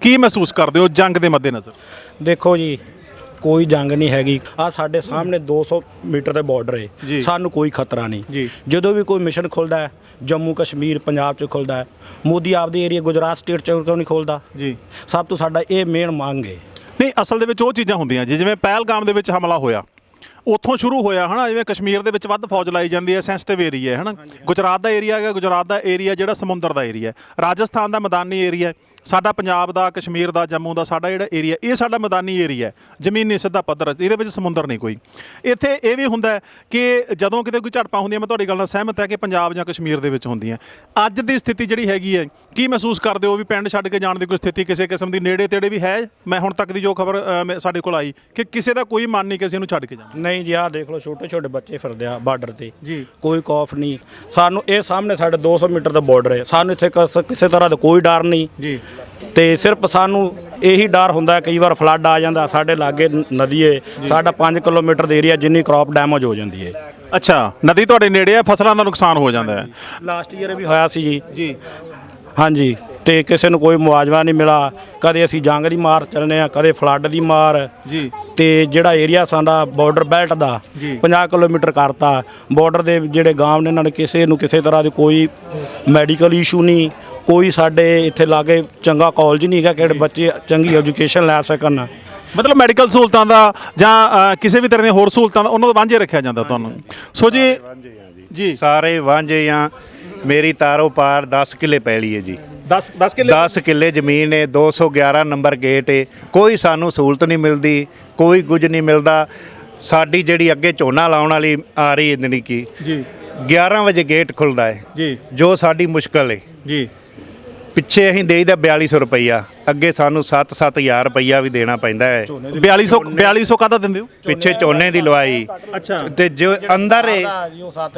ਕੀ ਮਹਿਸੂਸ ਕਰਦੇ ਹੋ ਜੰਗ ਦੇ ਮੱਦੇਨਜ਼ਰ? ਦੇਖੋ ਜੀ ਕੋਈ ਜੰਗ ਨਹੀਂ ਹੈਗੀ। ਆ ਸਾਡੇ ਸਾਹਮਣੇ 200 ਮੀਟਰ ਤੇ ਬਾਰਡਰ ਹੈ ਸਾਨੂੰ ਕੋਈ ਖਤਰਾ ਨਹੀਂ। ਜਦੋਂ ਵੀ ਕੋਈ ਮਿਸ਼ਨ ਖੁੱਲਦਾ ਹੈ ਜੰਮੂ ਕਸ਼ਮੀਰ ਪੰਜਾਬ ਚ ਖੁੱਲਦਾ ਹੈ ਮੋਦੀ ਆਪਦੇ ਏਰੀਆ ਗੁਜਰਾਤ ਸਟੇਟ ਚ ਕਿਉਂ ਨਹੀਂ ਖੁੱਲਦਾ? ਜੀ। ਸਭ ਤੋਂ ਸਾਡਾ ਇਹ ਮੇਨ ਮੰਗ ਹੈ ਨਹੀਂ ਅਸਲ ਦੇ ਵਿੱਚ ਉਹ ਚੀਜ਼ਾਂ ਹੁੰਦੀਆਂ ਜਿਵੇਂ ਪਹਿਲਗਾਮ ਦੇ ਵਿੱਚ ਹਮਲਾ ਹੋਇਆ। ਉੱਥੋਂ ਸ਼ੁਰੂ ਹੋਇਆ ਹਨਾ ਜਿਵੇਂ ਕਸ਼ਮੀਰ ਦੇ ਵਿੱਚ ਵੱਧ ਫੌਜ ਲਾਈ ਜਾਂਦੀ ਹੈ ਸੈਂਸਿਟਿਵ ਏਰੀਆ ਹੈ ਹਨਾ। ਗੁਜਰਾਤ ਦਾ ਏਰੀਆ ਹੈਗਾ ਗੁਜਰਾਤ ਦਾ ਏਰੀਆ ਜਿਹੜਾ ਸਮੁੰਦਰ ਦਾ ਏਰੀਆ ਹੈ। ਰਾਜਸਥਾਨ ਦਾ ਮੈਦਾਨੀ ਏਰੀਆ ਹੈ। ਸਾਡਾ ਪੰਜਾਬ ਦਾ ਕਸ਼ਮੀਰ ਦਾ ਜੰਮੂ ਦਾ ਸਾਡਾ ਜਿਹੜਾ ਏਰੀਆ ਇਹ ਸਾਡਾ ਮੈਦਾਨੀ ਏਰੀਆ ਹੈ ਜ਼ਮੀਨੀ ਸਿੱਧਾ ਪੱਧਰ ਇਹਦੇ ਵਿੱਚ ਸਮੁੰਦਰ ਨਹੀਂ ਕੋਈ। ਇੱਥੇ ਇਹ ਵੀ ਹੁੰਦਾ ਕਿ ਜਦੋਂ ਕਿਤੇ ਕੋਈ ਝੜਪਾਂ ਹੁੰਦੀਆਂ ਮੈਂ ਤੁਹਾਡੀ ਗੱਲ ਨਾਲ ਸਹਿਮਤ ਹੈ ਕਿ ਪੰਜਾਬ ਜਾਂ ਕਸ਼ਮੀਰ ਦੇ ਵਿੱਚ ਹੁੰਦੀਆਂ। ਅੱਜ ਦੀ ਸਥਿਤੀ ਜਿਹੜੀ ਹੈਗੀ ਹੈ ਕੀ ਮਹਿਸੂਸ ਕਰਦੇ ਹੋ ਵੀ ਪਿੰਡ ਛੱਡ ਕੇ ਜਾਣ ਦੀ ਕੋਈ ਸਥਿਤੀ ਕਿਸੇ ਕਿਸਮ ਦੀ ਨੇੜੇ ਤੇੜੇ ਵੀ ਹੈ? ਮੈਂ ਹੁਣ ਤੱਕ ਦੀ ਜੋ ਖਬਰ ਸਾਡੇ ਕੋਲ ਆਈ ਕਿ ਕਿਸੇ ਦਾ ਕੋਈ ਮਨ ਨਹੀਂ ਕਿਸੇ ਨੂੰ ਛੱਡ ਕੇ ਜਾਣਾ। ਨਹੀਂ ਜੀ ਆਹ ਦੇਖ ਲਓ ਛੋਟੇ ਛੋਟੇ ਬੱਚੇ ਫਿਰਦੇ ਆ ਬਾਰਡਰ ਤੇ। ਜੀ। ਕੋਈ ਖੌਫ ਨਹੀਂ। ਸਾਨੂੰ ਇਹ ਸਾਹਮਣੇ ਸਾਡੇ 200 ਮੀਟਰ ਦਾ ਬਾਰਡਰ ਹੈ। ਸਾਨੂੰ ਇੱਥੇ ਕਿਸੇ ਤਰ੍ਹਾਂ ਦਾ ਕੋਈ ਡਰ ਨਹੀਂ। ਜੀ। ਤੇ ਸਿਰਫ ਸਾਨੂੰ ਇਹੀ ਡਰ ਹੁੰਦਾ ਕਈ ਵਾਰ ਫਲੱਡ ਆ ਜਾਂਦਾ ਸਾਡੇ ਲਾਗੇ ਨਦੀ ਏ ਸਾਡਾ 5 ਕਿਲੋਮੀਟਰ ਦੇ ਏਰੀਆ ਜਿੰਨੀ ਕ੍ਰੌਪ ਡੈਮੇਜ ਹੋ ਜਾਂਦੀ ਹੈ ਅੱਛਾ ਨਦੀ ਤੁਹਾਡੇ ਨੇੜੇ ਹੈ ਫਸਲਾਂ ਦਾ ਨੁਕਸਾਨ ਹੋ ਜਾਂਦਾ ਹੈ। ਲਾਸਟ ਈਅਰ ਵੀ ਹੋਇਆ ਸੀ ਜੀ। ਜੀ। ਹਾਂਜੀ ਤੇ ਕਿਸੇ ਨੂੰ ਕੋਈ ਮੁਆਵਜ਼ਾ ਨਹੀਂ ਮਿਲਾ ਕਦੇ ਅਸੀਂ ਜੰਗ ਦੀ ਮਾਰ ਚੱਲਨੇ ਆ ਕਦੇ ਫਲੱਡ ਦੀ ਮਾਰ। ਜੀ। ਤੇ ਜਿਹੜਾ ਏਰੀਆ ਸਾਡਾ ਬਾਰਡਰ ਬੈਲਟ ਦਾ ਜੀ। 50 ਕਿਲੋਮੀਟਰ ਕਰਤਾ ਬਾਰਡਰ ਦੇ ਜਿਹੜੇ ਗਾਂਵ ਨੇ ਇਹਨਾਂ ਨੇ ਕਿਸੇ ਨੂੰ ਕਿਸੇ ਤਰ੍ਹਾਂ ਦੀ ਕੋਈ ਮੈਡੀਕਲ ਇਸ਼ੂ ਨਹੀਂ ਕੋਈ ਸਾਡੇ ਇੱਥੇ ਲਾਗੇ ਚੰਗਾ ਕਾਲਜ ਨਹੀਂ ਹੈਗਾ ਕਿ ਬੱਚੇ ਚੰਗੀ ਐਜੂਕੇਸ਼ਨ ਲੈ ਸਕਣ। ਮਤਲਬ ਮੈਡੀਕਲ ਸਹੂਲਤਾਂ ਦਾ ਜਾਂ ਅ, ਕਿਸੇ ਵੀ ਤਰ੍ਹਾਂ ਦੀਆਂ ਹੋਰ ਸਹੂਲਤਾਂ ਦਾ ਉਹਨਾਂ ਦਾ ਵਾਂਝੇ ਰੱਖਿਆ ਜਾਂਦਾ ਤੁਹਾਨੂੰ? ਸੋ ਜੀ ਜੀ। ਸਾਰੇ ਵਾਂਝੇ ਆ। ਮੇਰੀ ਤਾਰੋ ਪਾਰ 10 ਕਿੱਲੇ ਪੈਲੀ ਹੈ ਜੀ। 10 10 ਕਿੱਲੇ? 10 ਕਿੱਲੇ ਜ਼ਮੀਨ ਹੈ 211 ਨੰਬਰ ਗੇਟ ਹੈ। ਕੋਈ ਸਾਨੂੰ ਸਹੂਲਤ ਨਹੀਂ ਮਿਲਦੀ ਕੋਈ ਕੁਝ ਨਹੀਂ ਮਿਲਦਾ। ਸਾਡੀ ਜਿਹੜੀ ਅੱਗੇ ਝੋਨਾ ਲਾਉਣ ਵਾਲੀ ਆ ਰਹੀ ਹੈ ਜਾਣੀ ਕਿ ਜੀ। 11 ਵਜੇ ਗੇਟ ਖੁੱਲਦਾ ਹੈ। ਜੀ। ਜੋ ਸਾਡੀ ਮੁਸ਼ਕਲ ਹੈ। ਜੀ। ਪਿੱਛੇ ਅਸੀਂ ਦੇਈਦਾ 4200 ਰੁਪਈਆ। ਅੱਗੇ ਸਾਨੂੰ 7-7000 ਰੁਪਈਆ ਵੀ ਦੇਣਾ ਪੈਂਦਾ ਹੈ। 4200 4200 ਕਾਹਦਾ ਦਿੰਦੇ ਹੋ? ਪਿੱਛੇ ਝੋਨੇ ਦੀ ਲਵਾਈ। ਅੱਛਾ। ਤੇ ਜੋ ਅੰਦਰ ਹੈ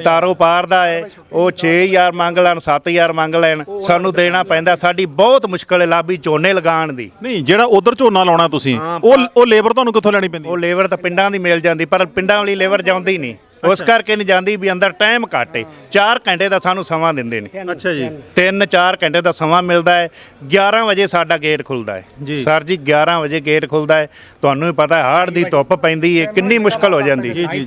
ਤਾਰੋ ਪਾਰ ਦਾ ਹੈ ਉਹ 6000 ਮੰਗ ਲੈਣ 7000 ਮੰਗ ਲੈਣ। ਸਾਨੂੰ ਦੇਣਾ ਪੈਂਦਾ ਸਾਡੀ ਬਹੁਤ ਮੁਸ਼ਕਲ ਹੈ ਲਾਬੀ ਝੋਨੇ ਲਗਾਉਣ ਦੀ। ਨਹੀਂ ਜਿਹੜਾ ਉਧਰ ਝੋਨਾ ਲਾਉਣਾ ਤੁਸੀਂ ਉਹ ਉਹ ਲੇਬਰ ਤੁਹਾਨੂੰ ਕਿੱਥੋਂ ਲੈਣੀ ਪੈਂਦੀ? ਉਹ ਲੇਬਰ ਤਾਂ ਪਿੰਡਾਂ ਦੀ ਮਿਲ ਜਾਂਦੀ ਪਰ ਪਿੰਡਾਂ ਵਾਲੀ ਲੇਬਰ ਜਾਂਦੀ ਨਹੀਂ। ਉਸ ਕਰਕੇ ਨਹੀਂ ਜਾਂਦੀ ਵੀ ਅੰਦਰ ਟਾਈਮ ਘੱਟ। ਹੈ 4 ਘੰਟੇ ਦਾ ਸਾਨੂੰ ਸਮਾਂ ਦਿੰਦੇ ਨੇ। ਅੱਛਾ ਜੀ। 3-4 ਘੰਟੇ ਦਾ ਸਮਾਂ ਮਿਲਦਾ ਹੈ। 11 ਵਜੇ ਸਾਡਾ ਗੇਟ ਖੁੱਲਦਾ ਹੈ। ਜੀ। ਸਰ ਜੀ 11 ਵਜੇ ਗੇਟ ਖੁੱਲਦਾ ਹੈ। ਤੁਹਾਨੂੰ ਵੀ ਪਤਾ ਹਾੜ ਦੀ ਧੁੱਪ ਪੈਂਦੀ ਹੈ ਕਿੰਨੀ ਮੁਸ਼ਕਲ ਹੋ ਜਾਂਦੀ। ਜੀ ਜੀ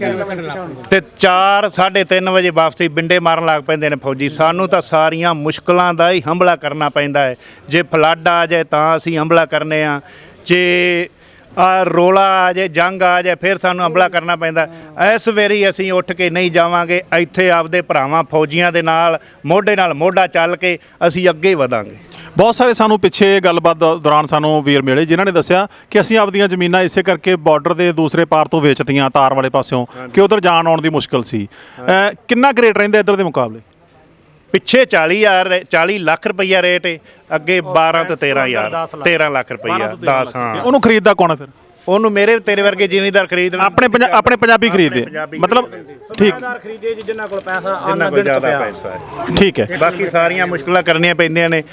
ਤੇ 4 3:30 ਵਜੇ ਵਾਪਸੀ ਬਿੰਡੇ ਮਾਰਨ ਲੱਗ ਪੈਂਦੇ ਨੇ ਫੌਜੀ। ਸਾਨੂੰ ਤਾਂ ਸਾਰੀਆਂ ਮੁਸ਼ਕਲਾਂ ਦਾ ਹੀ ਹਮਲਾ ਕਰਨਾ ਪੈਂਦਾ ਹੈ। ਜੇ ਫਲੱਡ ਆ ਜਾਏ ਤਾਂ ਅਸੀਂ ਹਮਲਾ ਕਰਨੇ ਆ। ਜੇ ਆ ਰੋਲਾ ਆ ਜਾਏ ਜੰਗ ਆ ਜਾਏ ਫਿਰ ਸਾਨੂੰ ਹਮਲਾ ਕਰਨਾ ਪੈਂਦਾ। ਇਸ ਵੇਰੀ ਅਸੀਂ ਉੱਠ ਕੇ ਨਹੀਂ ਜਾਵਾਂਗੇ ਇੱਥੇ ਆਪਦੇ ਭਰਾਵਾਂ ਫੌਜੀਆਂ ਦੇ ਨਾਲ ਮੋਢੇ ਨਾਲ ਮੋਢਾ ਚੱਲ ਕੇ ਅਸੀਂ ਅੱਗੇ ਵਧਾਂਗੇ। ਬਹੁਤ ਸਾਰੇ ਸਾਨੂੰ ਪਿੱਛੇ ਗੱਲਬਾਤ ਦੌ- ਦੌਰਾਨ ਸਾਨੂੰ ਵੀਰ ਮਿਲੇ ਜਿਨ੍ਹਾਂ ਨੇ ਦੱਸਿਆ ਕਿ ਅਸੀਂ ਆਪਦੀਆਂ ਜ਼ਮੀਨਾਂ ਇਸੇ ਕਰਕੇ ਬਾਰਡਰ ਦੇ ਦੂਸਰੇ ਪਾਰ ਤੋਂ ਵੇਚਤੀਆਂ ਤਾਰ ਵਾਲੇ ਪਾਸਿਓਂ ਕਿ ਉਧਰ ਜਾਣ ਆਉਣ ਦੀ ਮੁਸ਼ਕਲ ਸੀ। ਕਿੰਨਾ ਗ੍ਰੇਟ ਰਹਿੰਦਾ ਇੱਧਰ ਦੇ ਮੁਕਾਬਲੇ? ਪਿੱਛੇ 40000 ਰੇ- 40 ਲੱਖ ਰੁਪਈਆ ਰੇਟ ਹੈ ਅੱਗੇ 12 ਤੋਂ 13000 13 ਲੱਖ। ਰੁਪਈਆ 10 ਹਾਂ। ਉਹਨੂੰ ਖਰੀਦਦਾ ਕੌਣ ਹੈ ਫਿਰ? ਉਹਨੂੰ ਮੇਰੇ ਤੇਰੇ ਵਰਗੇ ਜ਼ਿਮੀਂਦਾਰ ਖਰੀਦਣ। ਆਪਣੇ ਪੰਜਾ- ਆਪਣੇ ਪੰਜਾਬੀ ਖਰੀਦਦੇ ਪੰਜਾਬੀ ਮਤਲਬ ਠੀਕ। ਖਰੀਦੇ ਜੀ ਜਿੰਨਾ ਕੋਲ ਪੈਸਾ ਜਿੰਨਾ ਕੋਲ ਜ਼ਿਆਦਾ ਪੈਸਾ ਹੈ। ਠੀਕ ਹੈ। ਬਾਕੀ ਸਾਰੀਆਂ ਮੁਸ਼ਕਲਾਂ ਕਰਨੀਆਂ ਪੈਂਦੀਆਂ ਨੇ।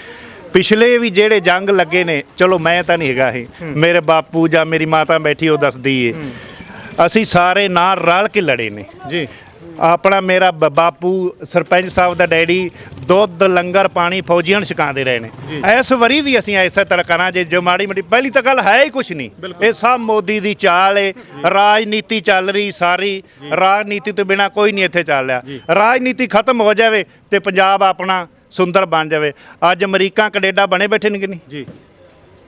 ਪਿਛਲੇ ਵੀ ਜਿਹੜੇ ਜੰਗ ਲੱਗੇ ਨੇ ਚਲੋ ਮੈਂ ਤਾਂ ਨਹੀਂ ਹੈਗਾ ਇਹ। ਮੇਰੇ ਬਾਪੂ ਜਾਂ ਮੇਰੀ ਮਾਤਾ ਬੈਠੀ ਉਹ ਦੱਸਦੀ ਏ। ਅਸੀਂ ਸਾਰੇ ਨਾਲ ਰਲ ਕੇ ਲੜੇ ਨੇ। ਜੀ। ਆਪਣਾ ਮੇਰਾ ਬ- ਬਾਪੂ ਸਰਪੰਚ ਸਾਹਿਬ ਦਾ ਡੈਡੀ ਦੁੱਧ ਲੰਗਰ ਪਾਣੀ ਫੌਜੀਆਂ ਨੂੰ ਛਕਾਉਂਦੇ ਰਹੇ ਨੇ। ਇਸ ਵਾਰੀ ਵੀ ਅਸੀਂ ਇਸੇ ਤਰ੍ਹਾਂ ਕਰਾਂਗੇ ਜੋ ਮਾੜੀ ਮੋਟੀ ਪਹਿਲੀ ਤਾਂ ਗੱਲ ਹੈ ਹੀ ਕੁਛ ਨਹੀਂ। ਇਹ ਸਭ ਮੋਦੀ ਦੀ ਚਾਲ ਏ। ਰਾਜਨੀਤੀ ਚੱਲ ਰਹੀ ਸਾਰੀ। ਰਾਜਨੀਤੀ ਤੋਂ ਬਿਨਾ ਕੋਈ ਨਹੀਂ ਇੱਥੇ ਚੱਲ ਰਿਹਾ। ਰਾਜਨੀਤੀ ਖਤਮ ਹੋ ਜਾਵੇ ਤੇ ਪੰਜਾਬ ਆਪਣਾ ਸੁੰਦਰ ਬਣ ਜਾਵੇ। ਅੱਜ ਅਮਰੀਕਾ ਕੈਨੇਡਾ ਬਣੇ ਬੈਠੇ ਨੇ ਕਿ ਨਹੀਂ? ਜੀ।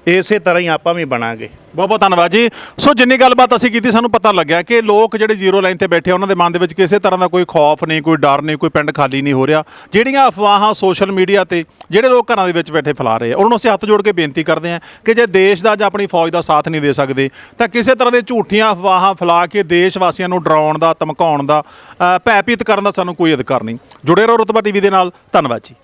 ਇਸੇ ਤਰ੍ਹਾਂ ਹੀ ਆਪਾਂ ਵੀ ਬਣਾਂਗੇ। ਬਹੁਤ ਬਹੁਤ ਧੰਨਵਾਦ ਜੀ। ਸੋ ਜਿੰਨੀ ਗੱਲਬਾਤ ਅਸੀਂ ਕੀਤੀ ਸਾਨੂੰ ਪਤਾ ਲੱਗਿਆ ਕਿ ਲੋਕ ਜਿਹੜੇ ਜ਼ੀਰੋ ਲਾਈਨ ਤੇ ਬੈਠੇ ਆ, ਉਹਨਾਂ ਦੇ ਮਨ ਦੇ ਵਿੱਚ ਕਿਸੇ ਤਰ੍ਹਾਂ ਦਾ ਕੋਈ ਖੌਫ ਨਹੀਂ ਕੋਈ ਡਰ ਨਹੀਂ ਕੋਈ ਪਿੰਡ ਖਾਲੀ ਨਹੀਂ ਹੋ ਰਿਹਾ। ਜਿਹੜੀਆਂ ਅਫਵਾਹਾਂ ਸੋਸ਼ਲ ਮੀਡੀਆ ਤੇ ਜਿਹੜੇ ਲੋਕ ਘਰਾਂ ਦੇ ਵਿੱਚ ਬੈਠੇ ਫੈਲਾ ਰਹੇ ਆ ਉਹਨਾਂ ਨੂੰ ਅਸੀਂ ਹੱਥ ਜੋੜ ਕੇ ਬੇਨਤੀ ਕਰਦੇ ਹਾਂ ਕਿ ਜੇ ਦੇਸ਼ ਦਾ ਜਾਂ ਆਪਣੀ ਫੌਜ ਦਾ ਸਾਥ ਨਹੀਂ ਦੇ ਸਕਦੇ ਤਾਂ ਕਿਸੇ ਤਰ੍ਹਾਂ ਦੇ ਝੂਠੀਆਂ ਅਫਵਾਹਾਂ ਫੈਲਾ ਕੇ ਦੇਸ਼ ਵਾਸੀਆਂ ਨੂੰ ਡਰਾਉਣ ਦਾ ਧਮਕਾਉਣ ਦਾ ਅ, ਭੈਭੀਤ ਕਰਨ ਦਾ ਸਾਨੂੰ ਕੋਈ ਅਧਿਕਾਰ ਨਹੀਂ। ਜੁੜੇ ਰਹੋ ਰੁਤਬਾ ਟੀਵੀ ਦੇ ਨਾਲ। ਧੰਨਵਾਦ ਜੀ।